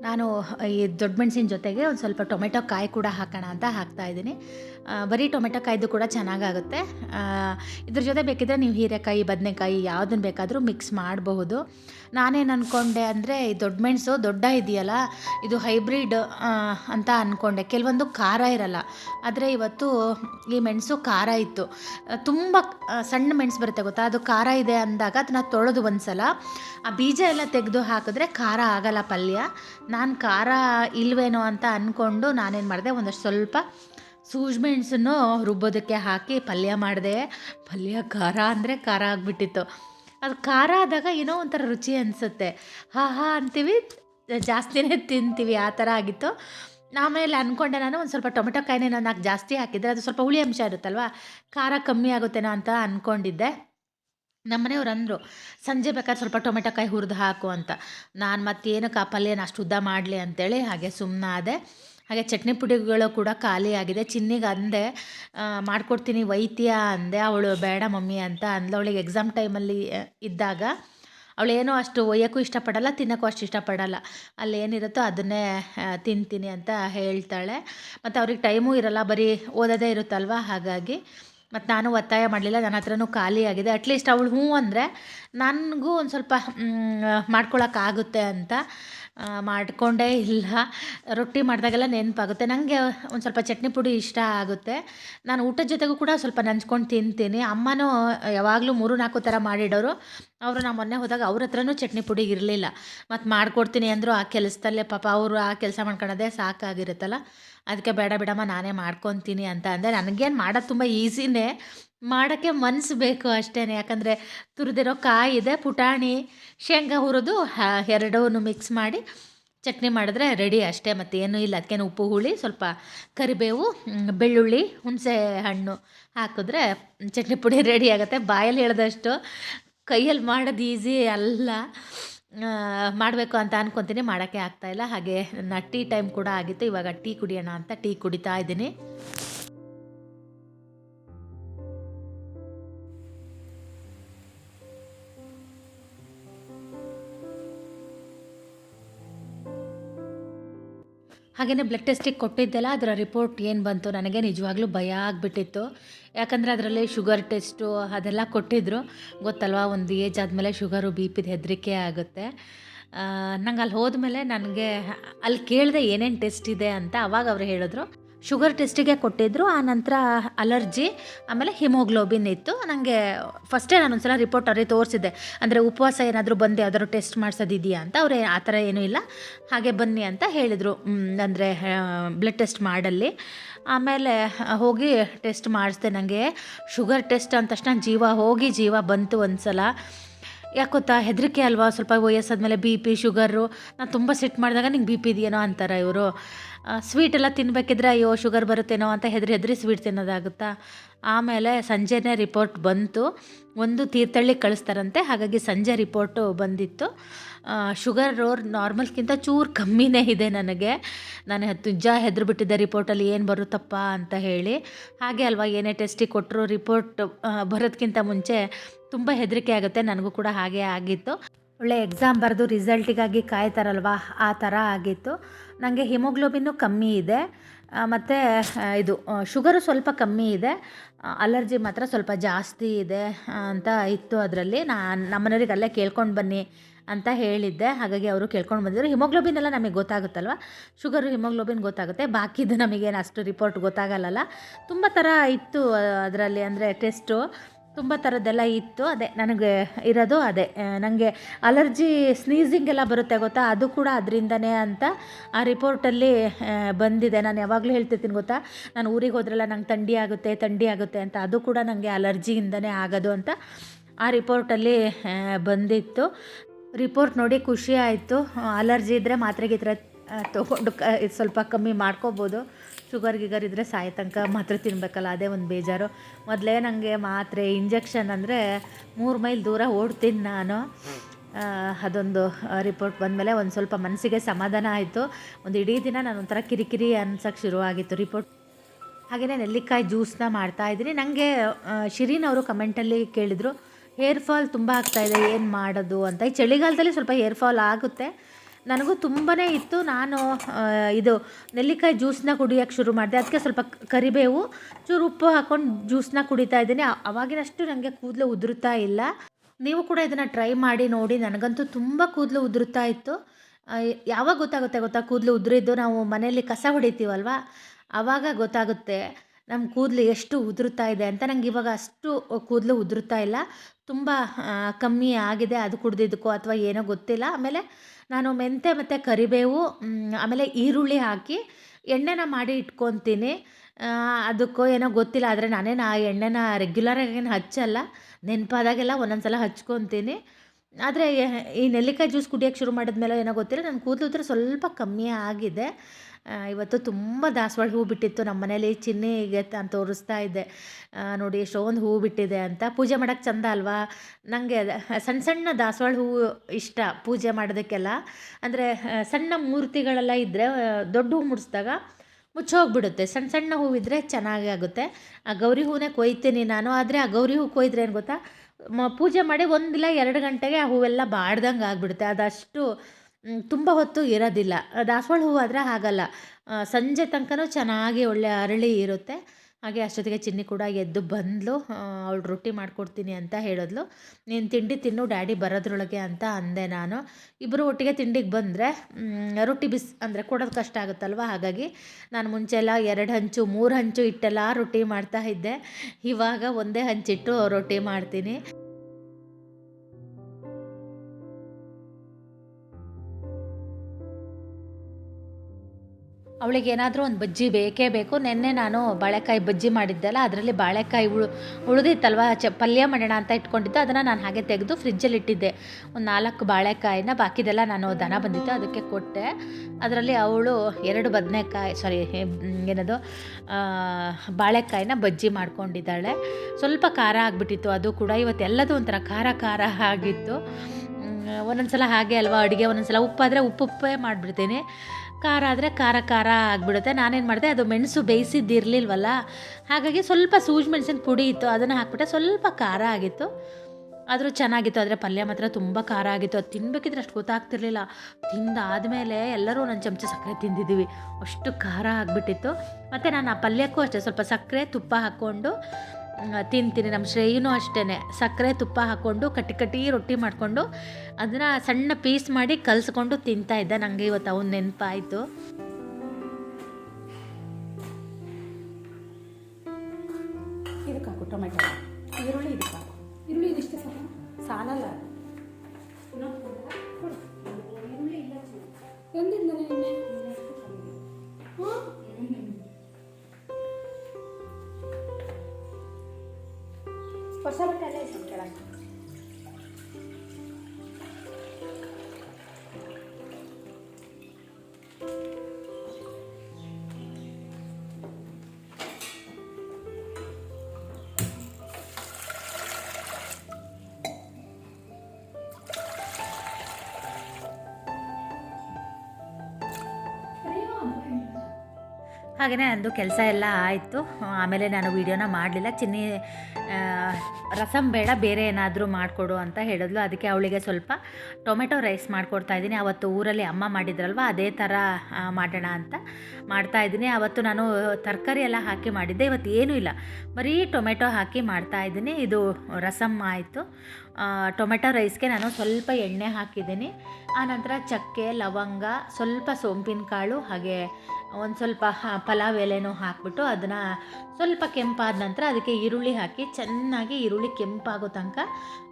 ನಾನು ಈ ದೊಡ್ಡ ಮೆಣಸಿನ ಜೊತೆಗೆ ಒಂದು ಸ್ವಲ್ಪ ಟೊಮೆಟೊ ಕಾಯಿ ಕೂಡ ಹಾಕೋಣ ಅಂತ ಹಾಕ್ತಾ ಇದ್ದೀನಿ. ಬರೀ ಟೊಮೆಟೊ ಕೂಡ ಚೆನ್ನಾಗಾಗುತ್ತೆ. ಇದ್ರ ಜೊತೆ ಬೇಕಿದ್ರೆ ನೀವು ಹೀರೆಕಾಯಿ, ಬದನೆಕಾಯಿ ಯಾವುದನ್ನು ಬೇಕಾದರೂ ಮಿಕ್ಸ್ ಮಾಡಬಹುದು. ನಾನೇನು ಅಂದ್ಕೊಂಡೆ ಅಂದರೆ ಈ ದೊಡ್ಡ ಮೆಣಸು ದೊಡ್ಡ ಇದೆಯಲ್ಲ, ಇದು ಹೈಬ್ರಿಡ್ ಅಂತ ಅಂದ್ಕೊಂಡೆ ಕೆಲವೊಂದು ಖಾರ ಇರಲ್ಲ. ಆದರೆ ಇವತ್ತು ಈ ಮೆಣಸು ಖಾರ ಇತ್ತು. ತುಂಬ ಸಣ್ಣ ಮೆಣಸು ಬರುತ್ತೆ ಗೊತ್ತಾ? ಅದು ಖಾರ ಇದೆ ಅಂದಾಗ ಅದನ್ನ ತೊಳೆದು ಒಂದ್ಸಲ. ಆ ಬೀಜ ಎಲ್ಲ ತೆಗೆದು ಹಾಕಿದ್ರೆ ಖಾರ ಆಗಲ್ಲ ಪಲ್ಯ. ನಾನು ಖಾರ ಇಲ್ವೇನೋ ಅಂತ ಅಂದ್ಕೊಂಡು ನಾನೇನು ಮಾಡಿದೆ, ಒಂದಷ್ಟು ಸ್ವಲ್ಪ ಸೂಜ್ಮೆಣಸನ್ನು ರುಬ್ಬೋದಕ್ಕೆ ಹಾಕಿ ಪಲ್ಯ ಮಾಡಿದೆ. ಪಲ್ಯ ಖಾರ ಅಂದರೆ ಖಾರ ಆಗಿಬಿಟ್ಟಿತ್ತು. ಅದು ಖಾರ ಆದಾಗ ಏನೋ ಒಂಥರ ರುಚಿ ಅನಿಸುತ್ತೆ. ಹಾ ಹಾ ಅಂತೀವಿ, ಜಾಸ್ತಿನೇ ತಿಂತೀವಿ, ಆ ಥರ ಆಗಿತ್ತು. ಆಮೇಲೆ ಅಂದ್ಕೊಂಡೆ ನಾನು ಒಂದು ಸ್ವಲ್ಪ ಟೊಮೆಟೊ ಕಾಯಿನೇ ನಾನು ನಾಲ್ಕು ಜಾಸ್ತಿ ಹಾಕಿದ್ರೆ ಅದು ಸ್ವಲ್ಪ ಹುಳಿ ಅಂಶ ಇರುತ್ತಲ್ವ, ಖಾರ ಕಮ್ಮಿ ಆಗುತ್ತೇನೋ ಅಂತ ಅಂದ್ಕೊಂಡಿದ್ದೆ ನಮ್ಮನೆಯವ್ರು ಅಂದರು, ಸಂಜೆ ಬೇಕಾದ್ರೆ ಸ್ವಲ್ಪ ಟೊಮೆಟೊ ಕಾಯಿ ಹುರಿದು ಹಾಕು ಅಂತ. ನಾನು ಮತ್ತೇನಕ್ಕೆ ಆ ಪಲ್ಯನ ಅಷ್ಟು ಉದ್ದ ಮಾಡಲಿ ಅಂತೇಳಿ ಹಾಗೆ ಸುಮ್ಮನಾದೆ ಹಾಗೆ ಚಟ್ನಿ ಪುಡಿಗಳು ಕೂಡ ಖಾಲಿ ಆಗಿದೆ. ಚಿನ್ನಿಗೆ ಅಂದೆ ಮಾಡ್ಕೊಡ್ತೀನಿ ವೈದ್ಯ ಅಂದೆ, ಅವಳು ಬೇಡ ಮಮ್ಮಿ ಅಂತ ಅಂದ್ಲು. ಅವಳಿಗೆ ಎಕ್ಸಾಮ್ ಟೈಮಲ್ಲಿ ಇದ್ದಾಗ ಅವಳೇನೋ ಅಷ್ಟು ಒಯ್ಯೋಕ್ಕೂ ಇಷ್ಟಪಡಲ್ಲ, ತಿನ್ನೋಕ್ಕೂ ಅಷ್ಟು ಇಷ್ಟಪಡಲ್ಲ. ಅಲ್ಲಿ ಏನಿರುತ್ತೋ ಅದನ್ನೇ ತಿಂತೀನಿ ಅಂತ ಹೇಳ್ತಾಳೆ. ಮತ್ತು ಅವ್ರಿಗೆ ಟೈಮೂ ಇರಲ್ಲ, ಬರೀ ಓದೋದೇ ಇರುತ್ತಲ್ವ? ಹಾಗಾಗಿ ಮತ್ತು ನಾನು ಒತ್ತಾಯ ಮಾಡಲಿಲ್ಲ, ನನ್ನ ಹತ್ರನೂ ಖಾಲಿ ಆಗಿದೆ. ಅಟ್ಲೀಸ್ಟ್ ಅವಳು ಹ್ಞೂ ಅಂದರೆ, ನನಗೂ ಒಂದು ಸ್ವಲ್ಪ ಮಾಡ್ಕೊಳಕ್ಕಾಗುತ್ತೆ ಅಂತ ಮಾಡಿಕೊಂಡೇ ಇಲ್ಲ. ರೊಟ್ಟಿ ಮಾಡಿದಾಗೆಲ್ಲ ನೆನಪಾಗುತ್ತೆ. ನನಗೆ ಒಂದು ಸ್ವಲ್ಪ ಚಟ್ನಿ ಪುಡಿ ಇಷ್ಟ ಆಗುತ್ತೆ. ನಾನು ಊಟದ ಜೊತೆಗೂ ಕೂಡ ಸ್ವಲ್ಪ ನಂಚ್ಕೊಂಡು ತಿಂತೀನಿ. ಅಮ್ಮನೂ ಯಾವಾಗಲೂ ಮೂರು ನಾಲ್ಕು ಥರ ಮಾಡಿಡೋರು. ಅವರು ನಾ ಮೊನ್ನೆ ಹೋದಾಗ ಅವ್ರ ಹತ್ರನೂ ಚಟ್ನಿ ಪುಡಿ ಇರಲಿಲ್ಲ. ಮತ್ತು ಮಾಡಿಕೊಡ್ತೀನಿ ಅಂದರು ಆ ಕೆಲಸದಲ್ಲೇ ಪಾಪ ಅವರು ಆ ಕೆಲಸ ಮಾಡ್ಕೊಳ್ಳೋದೇ ಸಾಕಾಗಿರುತ್ತಲ್ಲ. ಅದಕ್ಕೆ ಬೇಡ ಬಿಡಮ್ಮ, ನಾನೇ ಮಾಡ್ಕೊತೀನಿ ಅಂತ. ಅಂದೆ ನನಗೇನು ಮಾಡೋದು ತುಂಬ ಈಸಿನೇ. ಮಾಡೋಕ್ಕೆ ಮನಸ್ಸು ಬೇಕು ಅಷ್ಟೇ ಯಾಕಂದರೆ ತುರಿದಿರೋ ಕಾಯಿ ಇದೆ ಪುಟಾಣಿ, ಶೇಂಗಾ ಹುರಿದು ಎರಡೂ ಮಿಕ್ಸ್ ಮಾಡಿ ಚಟ್ನಿ ಮಾಡಿದ್ರೆ ರೆಡಿ ಅಷ್ಟೇ. ಮತ್ತೇನು ಇಲ್ಲ. ಅದಕ್ಕೇನು ಉಪ್ಪು, ಹುಳಿ, ಸ್ವಲ್ಪ ಕರಿಬೇವು ಬೆಳ್ಳುಳ್ಳಿ, ಹುಣಸೆ ಹಣ್ಣು ಹಾಕಿದ್ರೆ ಚಟ್ನಿ ಪುಡಿ ರೆಡಿ ಆಗುತ್ತೆ. ಬಾಯಲ್ಲಿ ಹೇಳ್ದಷ್ಟು ಕೈಯಲ್ಲಿ ಮಾಡೋದು ಈಸಿ ಅಲ್ಲ. ಮಾಡಬೇಕು ಅಂತ ಅನ್ಕೊತೀನಿ, ಮಾಡೋಕ್ಕೆ ಆಗ್ತಾಯಿಲ್ಲ ಹಾಗೆ ನನ್ನ ಟೀ ಟೈಮ್ ಕೂಡ ಆಗಿತ್ತು, ಇವಾಗ ಟೀ ಕುಡಿಯೋಣ ಅಂತ ಟೀ ಕುಡಿತಾ ಇದ್ದೀನಿ. ಹಾಗೆಯೇ ಬ್ಲಡ್ ಟೆಸ್ಟಿಗೆ ಕೊಟ್ಟಿದ್ದೆಲ್ಲ, ಅದರ ರಿಪೋರ್ಟ್ ಏನು ಬಂತು ನನಗೆ ನಿಜವಾಗ್ಲೂ ಭಯ ಆಗಿಬಿಟ್ಟಿತ್ತು. ಯಾಕಂದರೆ ಅದರಲ್ಲಿ ಶುಗರ್ ಟೆಸ್ಟು ಅದೆಲ್ಲ ಕೊಟ್ಟಿದ್ದರು ಗೊತ್ತಲ್ವಾ, ಒಂದು ಏಜ್ ಆದಮೇಲೆ ಶುಗರು ಬಿ ಪಿದು ಹೆದರಿಕೆ ಆಗುತ್ತೆ. ನಂಗೆ ಅಲ್ಲಿ ಹೋದ್ಮೇಲೆ ನನಗೆ, ಅಲ್ಲಿ ಕೇಳಿದೆ ಏನೇನು ಟೆಸ್ಟ್ ಇದೆ ಅಂತ ಅವಾಗ ಅವರು ಹೇಳಿದ್ರು. ಶುಗರ್ ಟೆಸ್ಟಿಗೆ ಕೊಟ್ಟಿದ್ದರು ಆ ನಂತರ ಅಲರ್ಜಿ, ಆಮೇಲೆ ಹಿಮೋಗ್ಲೋಬಿನ್ ಇತ್ತು. ನನಗೆ ಫಸ್ಟೇ ಒಂದ್ಸಲ ರಿಪೋರ್ಟ್ ಅವ್ರಿಗೆ ತೋರಿಸಿದ್ದೆ. ಅಂದರೆ ಉಪವಾಸ ಏನಾದರೂ ಬಂದು, ಯಾವ್ದಾದ್ರು ಟೆಸ್ಟ್ ಮಾಡಿಸೋದಿದೆಯಾ ಅಂತ. ಅವ್ರು ಆ ಥರ ಏನೂ ಇಲ್ಲ. ಹಾಗೆ ಬನ್ನಿ ಅಂತ ಹೇಳಿದರು. ಅಂದರೆ ಬ್ಲಡ್ ಟೆಸ್ಟ್ ಮಾಡಲ್ಲಿ. ಆಮೇಲೆ ಹೋಗಿ ಟೆಸ್ಟ್ ಮಾಡಿಸ್ದೆ ನನಗೆ ಶುಗರ್ ಟೆಸ್ಟ್ ಅಂದ ತಕ್ಷಣ ಜೀವ ಹೋಗಿ ಜೀವ ಬಂತು ಒಂದು ಸಲ ಯಾಕೆ ಗೊತ್ತಾ? ಹೆದರಿಕೆ ಅಲ್ವಾ? ಸ್ವಲ್ಪ ವಯಸ್ಸಾದ್ಮೇಲೆ ಬಿ ಪಿ ಶುಗರು ನಾನು ತುಂಬ ಸಿಟ್ಟು ಮಾಡಿದಾಗ ನಿಂಗೆ ಬಿ ಪಿ ಇದೆಯೇನೋ ಅಂತಾರೆ ಇವರು. ಸ್ವೀಟ್ ಎಲ್ಲ ತಿನ್ನಬೇಕಿದ್ರೆ ಅಯ್ಯೋ ಶುಗರ್ ಬರುತ್ತೇನೋ ಅಂತ ಹೆದರಿ ಹೆದರಿ ಸ್ವೀಟ್ ತಿನ್ನೋದಾಗುತ್ತಾ? ಆಮೇಲೆ ಸಂಜೆನೇ ರಿಪೋರ್ಟ್ ಬಂತು. ಒಂದು ತೀರ್ಥಳ್ಳಿ ಕಳಿಸ್ತಾರಂತೆ. ಹಾಗಾಗಿ ಸಂಜೆ ರಿಪೋರ್ಟು ಬಂದಿತ್ತು. ಶುಗರ್ ಅವ್ರ ನಾರ್ಮಲ್ಗಿಂತ ಚೂರು ಕಮ್ಮಿನೇ ಇದೆ ನನಗೆ. ನಾನು ನಿಜ ಹೆದರುಬಿಟ್ಟಿದ್ದೆ ರಿಪೋರ್ಟಲ್ಲಿ ಏನು ಬರುತ್ತಪ್ಪ ಅಂತ ಹೇಳಿ. ಹಾಗೆ ಅಲ್ವಾ, ಏನೇ ಟೆಸ್ಟಿಗೆ ಕೊಟ್ಟರು ರಿಪೋರ್ಟ್ ಬರೋದಕ್ಕಿಂತ ಮುಂಚೆ ತುಂಬ ಹೆದರಿಕೆ ಆಗುತ್ತೆ. ನನಗೂ ಕೂಡ ಹಾಗೆ ಆಗಿತ್ತು. ಒಳ್ಳೆ ಎಕ್ಸಾಮ್ ಬರೆದು ರಿಸಲ್ಟಿಗಾಗಿ ಕಾಯ್ತಾರಲ್ವ? ಆ ಥರ ಆಗಿತ್ತು. ನನಗೆ ಹಿಮೋಗ್ಲೋಬಿನ್ನು ಕಮ್ಮಿ ಇದೆ. ಮತ್ತು ಇದು ಶುಗರು ಸ್ವಲ್ಪ ಕಮ್ಮಿ ಇದೆ. ಅಲರ್ಜಿ ಮಾತ್ರ ಸ್ವಲ್ಪ ಜಾಸ್ತಿ ಇದೆ ಅಂತ ಇತ್ತು ಅದರಲ್ಲಿ. ನಾನು ನಮ್ಮನೆಯವ್ರಿಗೆ ಅಲ್ಲೇ ಕೇಳ್ಕೊಂಡು ಬನ್ನಿ ಅಂತ ಹೇಳಿದ್ದೆ. ಹಾಗಾಗಿ ಅವರು ಕೇಳ್ಕೊಂಡು ಬಂದಿದ್ರು. ಹಿಮೋಗ್ಲೋಬಿನ್ ಎಲ್ಲ ನಮಗೆ ಗೊತ್ತಾಗುತ್ತಲ್ವ? ಶುಗರು ಹಿಮೋಗ್ಲೋಬಿನ್ ಗೊತ್ತಾಗುತ್ತೆ. ಬಾಕಿದು ನಮಗೇನು ಅಷ್ಟು ರಿಪೋರ್ಟ್ ಗೊತ್ತಾಗಲ್ಲಲ್ಲ. ತುಂಬ ಥರ ಇತ್ತು ಅದರಲ್ಲಿ. ಅಂದರೆ ಟೆಸ್ಟು ತುಂಬ ಥರದ್ದೆಲ್ಲ ಇತ್ತು. ಅದೇ ನನಗೆ ಇರೋದು ಅದೇ. ನನಗೆ ಅಲರ್ಜಿ ಸ್ನೀಸಿಂಗ್ ಎಲ್ಲ ಬರುತ್ತೆ ಗೊತ್ತಾ? ಅದು ಕೂಡ ಅದರಿಂದನೇ ಅಂತ ಆ ರಿಪೋರ್ಟಲ್ಲಿ ಬಂದಿದೆ. ನಾನು ಯಾವಾಗಲೂ ಹೇಳ್ತಿರ್ತೀನಿ ಗೊತ್ತಾ? ನಾನು ಊರಿಗೆ ಹೋದ್ರೆಲ್ಲ ನಂಗೆ ಥಂಡಿ ಆಗುತ್ತೆ ಥಂಡಿ ಆಗುತ್ತೆ ಅಂತ. ಅದು ಕೂಡ ನನಗೆ ಅಲರ್ಜಿಯಿಂದನೇ ಆಗೋದು ಅಂತ ಆ ರಿಪೋರ್ಟಲ್ಲಿ ಬಂದಿತ್ತು. ರಿಪೋರ್ಟ್ ನೋಡಿ ಖುಷಿ ಆಯಿತು. ಅಲರ್ಜಿ ಇದ್ದರೆ ಮಾತ್ರೆ ಗೀತ್ರೆ ಆ, ತೊಗೊಂಡು ಸ್ವಲ್ಪ ಕಮ್ಮಿ ಮಾಡ್ಕೋಬೋದು. ಶುಗರ್ ಗಿಗರ್ ಇದ್ದರೆ ಸಾಯೋ ತನಕ ಮಾತ್ರೆ ತಿನ್ನಬೇಕಲ್ಲ ಅದೇ ಒಂದು ಬೇಜಾರು. ಮೊದಲೇ ನನಗೆ ಮಾತ್ರೆ, ಇಂಜೆಕ್ಷನ್ ಅಂದರೆ ಮೂರು ಮೈಲ್ ದೂರ ಓಡ್ತೀನಿ ನಾನು. ಅದೊಂದು ರಿಪೋರ್ಟ್ ಬಂದಮೇಲೆ ಒಂದು ಸ್ವಲ್ಪ ಮನಸ್ಸಿಗೆ ಸಮಾಧಾನ ಆಯಿತು. ಒಂದು ಇಡೀ ದಿನ ನಾನು ಒಂಥರ ಕಿರಿಕಿರಿ ಅನ್ಸೋಕ್ಕೆ ಶುರುವಾಗಿತ್ತು ರಿಪೋರ್ಟ್. ಹಾಗೆಯೇ ನೆಲ್ಲಿಕಾಯಿ ಜ್ಯೂಸನ್ನ ಮಾಡ್ತಾ ಇದ್ದೀನಿ. ನನಗೆ ಶಿರೀನ್ ಅವರು ಕಮೆಂಟಲ್ಲಿ ಕೇಳಿದರು, ಹೇರ್ ಫಾಲ್ ತುಂಬ ಆಗ್ತಾಯಿದೆ ಏನು ಮಾಡೋದು? ಅಂತ. ಈ ಚಳಿಗಾಲದಲ್ಲಿ ಸ್ವಲ್ಪ ಹೇರ್ ಫಾಲ್ ಆಗುತ್ತೆ. ನನಗೂ ತುಂಬಾ ಇತ್ತು. ನಾನು ಇದು ನೆಲ್ಲಿಕಾಯಿ ಜ್ಯೂಸನ್ನ ಕುಡಿಯೋಕ್ಕೆ ಶುರು ಮಾಡಿದೆ. ಅದಕ್ಕೆ ಸ್ವಲ್ಪ ಕರಿಬೇವು, ಚೂರು ಉಪ್ಪು ಹಾಕ್ಕೊಂಡು ಜ್ಯೂಸನ್ನ ಕುಡಿತಾ ಇದ್ದೀನಿ. ಅವಾಗಿನಷ್ಟು ನನಗೆ ಕೂದಲು ಉದುರುತ್ತಾ ಇಲ್ಲ. ನೀವು ಕೂಡ ಇದನ್ನು ಟ್ರೈ ಮಾಡಿ ನೋಡಿ. ನನಗಂತೂ ತುಂಬ ಕೂದಲು ಉದುರುತ್ತಾ ಇತ್ತು. ಯಾವಾಗ ಗೊತ್ತಾಗುತ್ತೆ ಗೊತ್ತಾ? ಕೂದಲು ಉದುರಿದ್ದು ನಾವು ಮನೆಯಲ್ಲಿ ಕಸ ಹೊಡಿತೀವಲ್ವ? ಆವಾಗ ಗೊತ್ತಾಗುತ್ತೆ ನಮ್ಮ ಕೂದಲು ಎಷ್ಟು ಉದುರುತ್ತಾ ಇದೆ ಅಂತ. ನಂಗೆ ಇವಾಗ ಅಷ್ಟು ಕೂದಲು ಉದುರುತ್ತಾ ಇಲ್ಲ. ತುಂಬ ಕಮ್ಮಿ ಆಗಿದೆ. ಅದು ಕುಡ್ದಿದ್ದಕ್ಕೋ ಅಥವಾ ಏನೋ ಗೊತ್ತಿಲ್ಲ. ಆಮೇಲೆ ನಾನು ಮೆಂತೆ ಮತ್ತು ಕರಿಬೇವು ಆಮೇಲೆ ಈರುಳ್ಳಿ ಹಾಕಿ ಎಣ್ಣೆನ ಮಾಡಿ ಇಟ್ಕೊತೀನಿ. ಅದಕ್ಕೋ ಏನೋ ಗೊತ್ತಿಲ್ಲ, ಆದರೆ ನಾನೇನು ಆ ಎಣ್ಣೆನ ರೆಗ್ಯುಲರಾಗಿ ಏನು ಹಚ್ಚಲ್ಲ. ನೆನಪಾದಾಗೆಲ್ಲ ಒಂದೊಂದು ಸಲ ಹಚ್ಕೊತೀನಿ. ಆದರೆ ಈ ನೆಲ್ಲಿಕಾಯಿ ಜ್ಯೂಸ್ ಕುಡಿಯೋಕ್ಕೆ ಶುರು ಮಾಡಿದ್ಮೇಲೆ ಏನೋ ಗೊತ್ತಿಲ್ಲ ನನ್ನ ಕೂದಲು ಉದ್ರೆ ಸ್ವಲ್ಪ ಕಮ್ಮಿ ಆಗಿದೆ. ಇವತ್ತು ತುಂಬ ದಾಸವಾಳ ಹೂ ಬಿಟ್ಟಿತ್ತು. ನಮ್ಮ ಮನೇಲಿ ಚಿನ್ನಿಗೆ ನಾನು ತೋರಿಸ್ತಾ ಇದ್ದೆ. ನೋಡಿ ಎಷ್ಟೊಂದು ಹೂ ಬಿಟ್ಟಿದೆ ಅಂತ. ಪೂಜೆ ಮಾಡೋಕ್ಕೆ ಚಂದ ಅಲ್ವಾ? ನನಗೆ ಸಣ್ಣ ಸಣ್ಣ ದಾಸವಾಳ ಹೂವು ಇಷ್ಟ ಪೂಜೆ ಮಾಡೋದಕ್ಕೆಲ್ಲ. ಅಂದರೆ ಸಣ್ಣ ಮೂರ್ತಿಗಳೆಲ್ಲ ಇದ್ದರೆ ದೊಡ್ಡ ಹೂ ಮುಡಿಸಿದಾಗ ಮುಚ್ಚೋಗ್ಬಿಡುತ್ತೆ ಸಣ್ಣ ಸಣ್ಣ ಹೂವಿದ್ರೆ ಚೆನ್ನಾಗಿ ಆಗುತ್ತೆ. ಆ, ಗೌರಿ ಹೂವನ್ನೇ ಕೊಯ್ತೀನಿ ನಾನು. ಆದರೆ ಆ ಗೌರಿ ಹೂ ಕೊಯ್ದ್ರೆ ಏನು ಗೊತ್ತಾ? ಮ, ಪೂಜೆ ಮಾಡಿ ಒಂದಿಲ್ಲ ಎರಡು ಗಂಟೆಗೆ ಆ ಹೂವೆಲ್ಲ ಬಾಡ್ದಂಗೆ ಆಗಿಬಿಡುತ್ತೆ. ಅದಷ್ಟು ತುಂಬ ಹೊತ್ತು ಇರೋದಿಲ್ಲ. ದಾಸವಾಳ ಹೂವು ಆದರೆ ಹಾಗಲ್ಲ. ಸಂಜೆ ತನಕನೂ ಚೆನ್ನಾಗಿ ಒಳ್ಳೆ ಅರಳಿ ಇರುತ್ತೆ. ಹಾಗೆ ಅಷ್ಟೊತ್ತಿಗೆ ಚಿನ್ನಿ ಕೂಡ ಎದ್ದು ಬಂದಳು ಅವಳು ರೊಟ್ಟಿ ಮಾಡಿಕೊಡ್ತೀನಿ ಅಂತ ಹೇಳಿದ್ಲು. ನೀನು ತಿಂಡಿ ತಿನ್ನು, ಡ್ಯಾಡಿ ಬರೋದ್ರೊಳಗೆ ಅಂತ ಅಂದೆ ನಾನು. ಇಬ್ಬರು ಒಟ್ಟಿಗೆ ತಿಂಡಿಗೆ ಬಂದರೆ ರೊಟ್ಟಿ ಬಿಸ್, ಅಂದರೆ ಕೊಡೋದು ಕಷ್ಟ ಆಗುತ್ತಲ್ವ? ಹಾಗಾಗಿ ನಾನು ಮುಂಚೆಲ್ಲ ಎರಡು ಹಂಚು, ಮೂರು ಹಂಚು ಇಟ್ಟೆಲ್ಲ ರೊಟ್ಟಿ ಮಾಡ್ತಾ ಇದ್ದೆ. ಇವಾಗ ಒಂದೇ ಹಂಚಿಟ್ಟು ರೊಟ್ಟಿ ಮಾಡ್ತೀನಿ. ಅವಳಿಗೆ ಏನಾದರೂ ಒಂದು ಬಜ್ಜಿ ಬೇಕೇ ಬೇಕು. ನಿನ್ನೆ ನಾನು ಬಾಳೆಕಾಯಿ ಬಜ್ಜಿ ಮಾಡಿದ್ದೆಲ್ಲ, ಅದರಲ್ಲಿ ಬಾಳೆಕಾಯಿ ಉಳು, ಉಳಿದಿತ್ತಲ್ವ, ಚ, ಪಲ್ಯ ಮಾಡೋಣ ಅಂತ ಇಟ್ಕೊಂಡಿದ್ದೆ. ಅದನ್ನು ನಾನು ಹಾಗೆ ತೆಗೆದು ಫ್ರಿಜ್ಜಲ್ಲಿ ಇಟ್ಟಿದ್ದೆ. ಒಂದು ನಾಲ್ಕು ಬಾಳೆಕಾಯಿನ, ಬಾಕಿದೆಲ್ಲ ನಾನು ದನ ಬಂದಿತ್ತು, ಅದಕ್ಕೆ ಕೊಟ್ಟೆ. ಅದರಲ್ಲಿ ಅವಳು ಎರಡು ಬದನೆಕಾಯಿ ಸಾರಿ ಏನದು ಬಾಳೆಕಾಯಿನ ಬಜ್ಜಿ ಮಾಡ್ಕೊಂಡಿದ್ದಾಳೆ. ಸ್ವಲ್ಪ ಖಾರ ಆಗಿಬಿಟ್ಟಿತ್ತು ಅದು ಕೂಡ. ಇವತ್ತೆಲ್ಲದೂ ಒಂಥರ ಖಾರ ಖಾರ ಆಗಿತ್ತು. ಒಂದೊಂದು ಸಲ ಹಾಗೆ ಅಲ್ವಾ, ಅಡುಗೆ ಒಂದೊಂದು ಸಲ ಉಪ್ಪಾದರೆ ಉಪ್ಪು ಉಪ್ಪೇ ಮಾಡಿಬಿಡ್ತೀನಿ. ಖಾರ ಆದರೆ ಖಾರ ಖಾರ ಆಗಿಬಿಡುತ್ತೆ. ನಾನೇನು ಮಾಡಿದೆ, ಅದು ಮೆಣಸು ಬೇಯಿಸಿದ್ದಿರಲಿಲ್ವಲ್ಲ, ಹಾಗಾಗಿ ಸ್ವಲ್ಪ ಸೂಜಿ ಮೆಣಸಿನ ಪುಡಿ ಇತ್ತು, ಅದನ್ನು ಹಾಕ್ಬಿಟ್ಟೆ, ಸ್ವಲ್ಪ ಖಾರ ಆಗಿತ್ತು. ಆದರೂ ಚೆನ್ನಾಗಿತ್ತು, ಆದರೆ ಪಲ್ಯ ಮಾತ್ರ ತುಂಬ ಖಾರ ಆಗಿತ್ತು. ಅದು ತಿನ್ಬೇಕಿದ್ರೆ ಅಷ್ಟು ಗೊತ್ತಾಗ್ತಿರ್ಲಿಲ್ಲ. ತಿಂದಾದಮೇಲೆ ಎಲ್ಲರೂ ನನ್ನ ಚಮಚ ಸಕ್ಕರೆ ತಿಂದಿದ್ದೀವಿ ಅಷ್ಟು ಖಾರ ಆಗಿಬಿಟ್ಟಿತ್ತು. ಮತ್ತು ನಾನು ಆ ಪಲ್ಯಕ್ಕೂ ಅಷ್ಟೇ, ಸ್ವಲ್ಪ ಸಕ್ಕರೆ ತುಪ್ಪ ಹಾಕ್ಕೊಂಡು ತಿಂತೀನಿ ನಮ್ಮ ಶ್ರೇಯೂ ಅಷ್ಟೇ ಸಕ್ಕರೆ ತುಪ್ಪ ಹಾಕ್ಕೊಂಡು ಕಟ್ಟಿ ಕಟ್ಟಿ ರೊಟ್ಟಿ ಮಾಡಿಕೊಂಡು ಅದನ್ನು ಸಣ್ಣ ಪೀಸ್ ಮಾಡಿ ಕಲಿಸ್ಕೊಂಡು ತಿಂತಾ ಇದ್ದೆ. ನನಗೆ ಇವತ್ತು ಅವನ ನೆನಪಾಯಿತು. ಇದಕ್ಕೆ ಹಾಕು ಟೊಮೆಟೊ? ಈರುಳ್ಳಿ ಇದಕ್ಕೆ ಈರುಳ್ಳಿ ಇದಿಷ್ಟೇ ಸಾಕು? ಸಾಲಲ್ಲ. ಹಾಗೆಯೇ ನಂದು ಕೆಲಸ ಎಲ್ಲ ಆಯಿತು. ಆಮೇಲೆ ನಾನು ವೀಡಿಯೋನ ಮಾಡಲಿಲ್ಲ. ಚಿನ್ನಿ ರಸಂ ಬೇಡ, ಬೇರೆ ಏನಾದರೂ ಮಾಡಿಕೊಡು ಅಂತ ಹೇಳಿದ್ಲು. ಅದಕ್ಕೆ ಅವಳಿಗೆ ಸ್ವಲ್ಪ ಟೊಮೆಟೊ ರೈಸ್ ಮಾಡಿಕೊಡ್ತಾ ಇದ್ದೀನಿ. ಅವತ್ತು ಊರಲ್ಲಿ ಅಮ್ಮ ಮಾಡಿದ್ರಲ್ವ, ಅದೇ ಥರ ಮಾಡೋಣ ಅಂತ ಮಾಡ್ತಾ ಇದ್ದೀನಿ. ಅವತ್ತು ನಾನು ತರಕಾರಿ ಎಲ್ಲ ಹಾಕಿ ಮಾಡಿದ್ದೆ. ಇವತ್ತು ಏನೂ ಇಲ್ಲ. ಬರೀ ಟೊಮೆಟೊ ಹಾಕಿ ಮಾಡ್ತಾ ಇದ್ದೀನಿ. ಇದು ರಸಮ್ ಆಯಿತು. ಟೊಮೆಟೊ ರೈಸ್ಗೆ ನಾನು ಸ್ವಲ್ಪ ಎಣ್ಣೆ ಹಾಕಿದ್ದೀನಿ. ಆನಂತರ ಚಕ್ಕೆ, ಲವಂಗ, ಸ್ವಲ್ಪ ಸೋಂಪಿನ ಕಾಳು ಹಾಗೆ ಒಂದು ಸ್ವಲ್ಪ ಪಲಾವ್ ಎಲೆನೂ ಹಾಕ್ಬಿಟ್ಟು ಅದನ್ನು ಸ್ವಲ್ಪ ಕೆಂಪಾದ ನಂತರ ಅದಕ್ಕೆ ಈರುಳ್ಳಿ ಹಾಕಿ, ಚೆನ್ನಾಗಿ ಈರುಳ್ಳಿ ಕೆಂಪಾಗೋ ತನಕ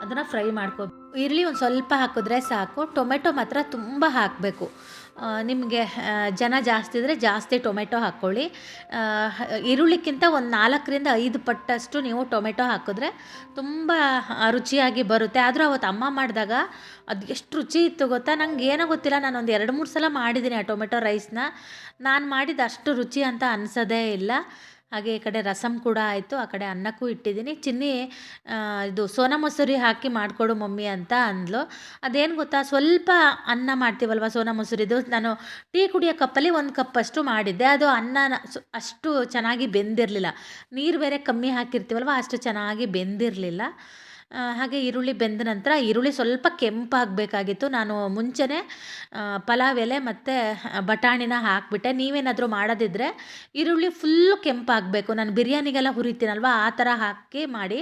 ಅದನ್ನು ಫ್ರೈ ಮಾಡ್ಕೊ ಈರುಳ್ಳಿ ಒಂದು ಸ್ವಲ್ಪ ಹಾಕಿದ್ರೆ ಸಾಕು. ಟೊಮೆಟೊ ಮಾತ್ರ ತುಂಬ ಹಾಕಬೇಕು. ನಿಮಗೆ ಜನ ಜಾಸ್ತಿ ಇದ್ದರೆ ಜಾಸ್ತಿ ಟೊಮೆಟೊ ಹಾಕ್ಕೊಳ್ಳಿ ಈರುಳ್ಳಿಕ್ಕಿಂತ ಒಂದು ನಾಲ್ಕರಿಂದ ಐದು ಪಟ್ಟಷ್ಟು ನೀವು ಟೊಮೆಟೊ ಹಾಕಿದ್ರೆ ತುಂಬ ರುಚಿಯಾಗಿ ಬರುತ್ತೆ. ಆದರೂ ಅವತ್ತು ಅಮ್ಮ ಮಾಡಿದಾಗ ಅದು ಎಷ್ಟು ರುಚಿ ಇತ್ತು ಗೊತ್ತಾ? ನಂಗೆ ಏನೋ ಗೊತ್ತಿಲ್ಲ. ನಾನು ಒಂದು ಎರಡು ಮೂರು ಸಲ ಮಾಡಿದ್ದೀನಿ ಆ ಟೊಮೆಟೊ ರೈಸ್ನ. ನಾನು ಮಾಡಿದ ಅಷ್ಟು ರುಚಿ ಅಂತ ಅನಿಸೋದೇ ಇಲ್ಲ. ಹಾಗೆ ಈ ಕಡೆ ರಸಮ್ ಕೂಡ ಆಯಿತು, ಆ ಕಡೆ ಅನ್ನಕ್ಕೂ ಇಟ್ಟಿದ್ದೀನಿ. ಚಿನ್ನಿ ಇದು ಸೋನಾ ಮಸೂರಿ ಹಾಕಿ ಮಾಡಿಕೊಡು ಮಮ್ಮಿ ಅಂತ ಅಂದ್ಲು. ಅದೇನು ಗೊತ್ತಾ, ಸ್ವಲ್ಪ ಅನ್ನ ಮಾಡ್ತೀವಲ್ವ ಸೋನಾ ಮಸೂರಿದು? ನಾನು ಟೀ ಕುಡಿಯೋ ಕಪ್ಪಲ್ಲಿ ಒಂದು ಕಪ್ಪಷ್ಟು ಮಾಡಿದ್ದೆ. ಅದು ಅನ್ನ ಅಷ್ಟು ಚೆನ್ನಾಗಿ ಬೆಂದಿರಲಿಲ್ಲ. ನೀರು ಬೇರೆ ಕಮ್ಮಿ ಹಾಕಿರ್ತೀವಲ್ವ, ಅಷ್ಟು ಚೆನ್ನಾಗಿ ಬೆಂದಿರಲಿಲ್ಲ. ಹಾಗೆ ಈರುಳ್ಳಿ ಬೆಂದ ನಂತರ ಈರುಳ್ಳಿ ಸ್ವಲ್ಪ ಕೆಂಪಾಗಬೇಕಾಗಿತ್ತು. ನಾನು ಮುಂಚೆನೇ ಪಲಾವ್ ಎಲೆ ಮತ್ತು ಬಟಾಣಿನ ಹಾಕಿಬಿಟ್ಟೆ. ನೀವೇನಾದರೂ ಮಾಡೋದಿದ್ದರೆ ಈರುಳ್ಳಿ ಫುಲ್ಲು ಕೆಂಪಾಗಬೇಕು. ನಾನು ಬಿರಿಯಾನಿಗೆಲ್ಲ ಹುರಿತೀನಲ್ವ? ಆ ಥರ ಹಾಕಿ ಮಾಡಿ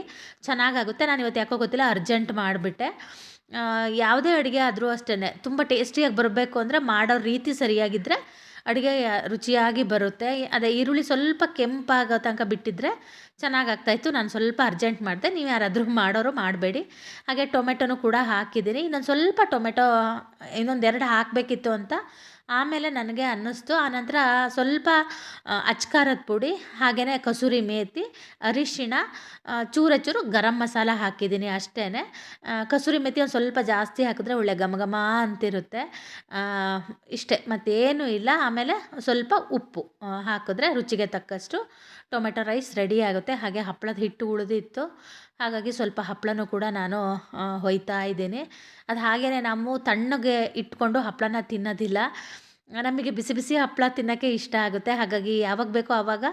ಚೆನ್ನಾಗಾಗುತ್ತೆ. ನಾನು ಇವತ್ತು ಯಾಕೋ ಗೊತ್ತಿಲ್ಲ ಅರ್ಜೆಂಟ್ ಮಾಡಿಬಿಟ್ಟೆ. ಯಾವುದೇ ಅಡುಗೆ ಆದರೂ ಅಷ್ಟೇ ತುಂಬ ಟೇಸ್ಟಿಯಾಗಿ ಬರಬೇಕು ಅಂದರೆ ಮಾಡೋ ರೀತಿ ಸರಿಯಾಗಿದ್ದರೆ ಅಡುಗೆ ರುಚಿಯಾಗಿ ಬರುತ್ತೆ. ಅದೇ ಈರುಳ್ಳಿ ಸ್ವಲ್ಪ ಕೆಂಪಾಗೋ ತನಕ ಬಿಟ್ಟಿದ್ರೆ ಚೆನ್ನಾಗಾಗ್ತಾಯಿತ್ತು ನಾನು ಸ್ವಲ್ಪ ಅರ್ಜೆಂಟ್ ಮಾಡಿದೆ. ನೀವು ಯಾರಾದರೂ ಮಾಡೋರು ಮಾಡಬೇಡಿ. ಹಾಗೆ ಟೊಮೆಟೊನೂ ಕೂಡ ಹಾಕಿದ್ದೀನಿ. ಇನ್ನೊಂದು ಸ್ವಲ್ಪ ಟೊಮೆಟೊ, ಇನ್ನೊಂದು ಎರಡು ಹಾಕಬೇಕಿತ್ತು ಅಂತ ಆಮೇಲೆ ನನಗೆ ಅನ್ನಿಸ್ತು. ಆನಂತರ ಸ್ವಲ್ಪ ಅಚ್ಕಾರದ ಪುಡಿ ಹಾಗೆಯೇ ಕಸೂರಿ ಮೇತಿ, ಅರಿಶಿಣ ಚೂರ ಚೂರು ಗರಂ ಮಸಾಲ ಹಾಕಿದ್ದೀನಿ ಅಷ್ಟೇ ಕಸೂರಿ ಮೇಥಿ ಒಂದು ಸ್ವಲ್ಪ ಜಾಸ್ತಿ ಹಾಕಿದ್ರೆ ಒಳ್ಳೆ ಘಮ ಘಮ ಅಂತಿರುತ್ತೆ. ಇಷ್ಟೇ, ಮತ್ತೇನೂ ಇಲ್ಲ. ಆಮೇಲೆ ಸ್ವಲ್ಪ ಉಪ್ಪು ಹಾಕಿದ್ರೆ ರುಚಿಗೆ ತಕ್ಕಷ್ಟು ಟೊಮೆಟೊ ರೈಸ್ ರೆಡಿ ಆಗುತ್ತೆ. ಹಾಗೆ ಹಪ್ಪಳದ ಹಿಟ್ಟು ಉಳಿದಿತ್ತು. ಹಾಗಾಗಿ ಸ್ವಲ್ಪ ಹಪ್ಪಳನೂ ಕೂಡ ನಾನು ಹೊಯ್ತಾ ಇದ್ದೀನಿ. ಅದು ಹಾಗೆಯೇ ನಾವು ತಣ್ಣಗೆ ಇಟ್ಕೊಂಡು ಹಪ್ಪಳನ ತಿನ್ನೋದಿಲ್ಲ. ನಮಗೆ ಬಿಸಿ ಬಿಸಿ ಹಪ್ಪಳ ತಿನ್ನೋಕ್ಕೆ ಇಷ್ಟ ಆಗುತ್ತೆ. ಹಾಗಾಗಿ ಯಾವಾಗ ಬೇಕೋ ಆವಾಗ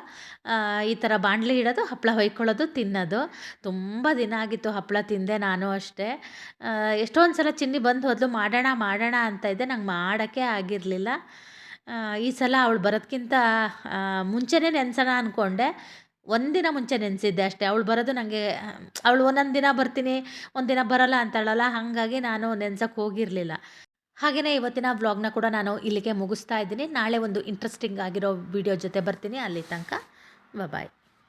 ಈ ಥರ ಬಾಣಲಿ ಇಡೋದು, ಹಪ್ಪಳ ಹೊಯ್ಕೊಳ್ಳೋದು, ತಿನ್ನೋದು. ತುಂಬ ದಿನ ಆಗಿತ್ತು ಹಪ್ಪಳ ತಿಂದೆ ನಾನು ಅಷ್ಟೇ. ಎಷ್ಟೊಂದು ಸಲ ಚಿನ್ನಿ ಬಂದು ಹೋದ್ಲು, ಮಾಡೋಣ ಮಾಡೋಣ ಅಂತ ಇದ್ದೆ. ನಂಗೆ ಮಾಡೋಕ್ಕೆ ಆಗಿರಲಿಲ್ಲ. ಈ ಸಲ ಅವಳು ಬರೋದಕ್ಕಿಂತ ಮುಂಚೆನೇ ನೆನೆಸೋಣ ಅಂದ್ಕೊಂಡೆ ಒಂದಿನ ಮುಂಚೆ ನೆನೆಸಿದ್ದೆ ಅಷ್ಟೇ. ಅವಳು ಬರೋದು ನನಗೆ ಅವಳು ಒಂದೊಂದು ದಿನ ಬರ್ತೀನಿ ಒಂದಿನ ಬರಲ್ಲ ಅಂತಾಳಲ್ಲ ಹಾಗಾಗಿ ನಾನು ನೆನ್ಸಕ್ಕೆ ಹೋಗಿರಲಿಲ್ಲ. ಹಾಗೆಯೇ ಇವತ್ತಿನ ವ್ಲಾಗ್ನ ಕೂಡ ನಾನು ಇಲ್ಲಿಗೆ ಮುಗಿಸ್ತಾ ಇದ್ದೀನಿ. ನಾಳೆ ಒಂದು ಇಂಟ್ರೆಸ್ಟಿಂಗ್ ಆಗಿರೋ ವಿಡಿಯೋ ಜೊತೆ ಬರ್ತೀನಿ. ಅಲ್ಲಿ ತನಕ ಬಾಯ್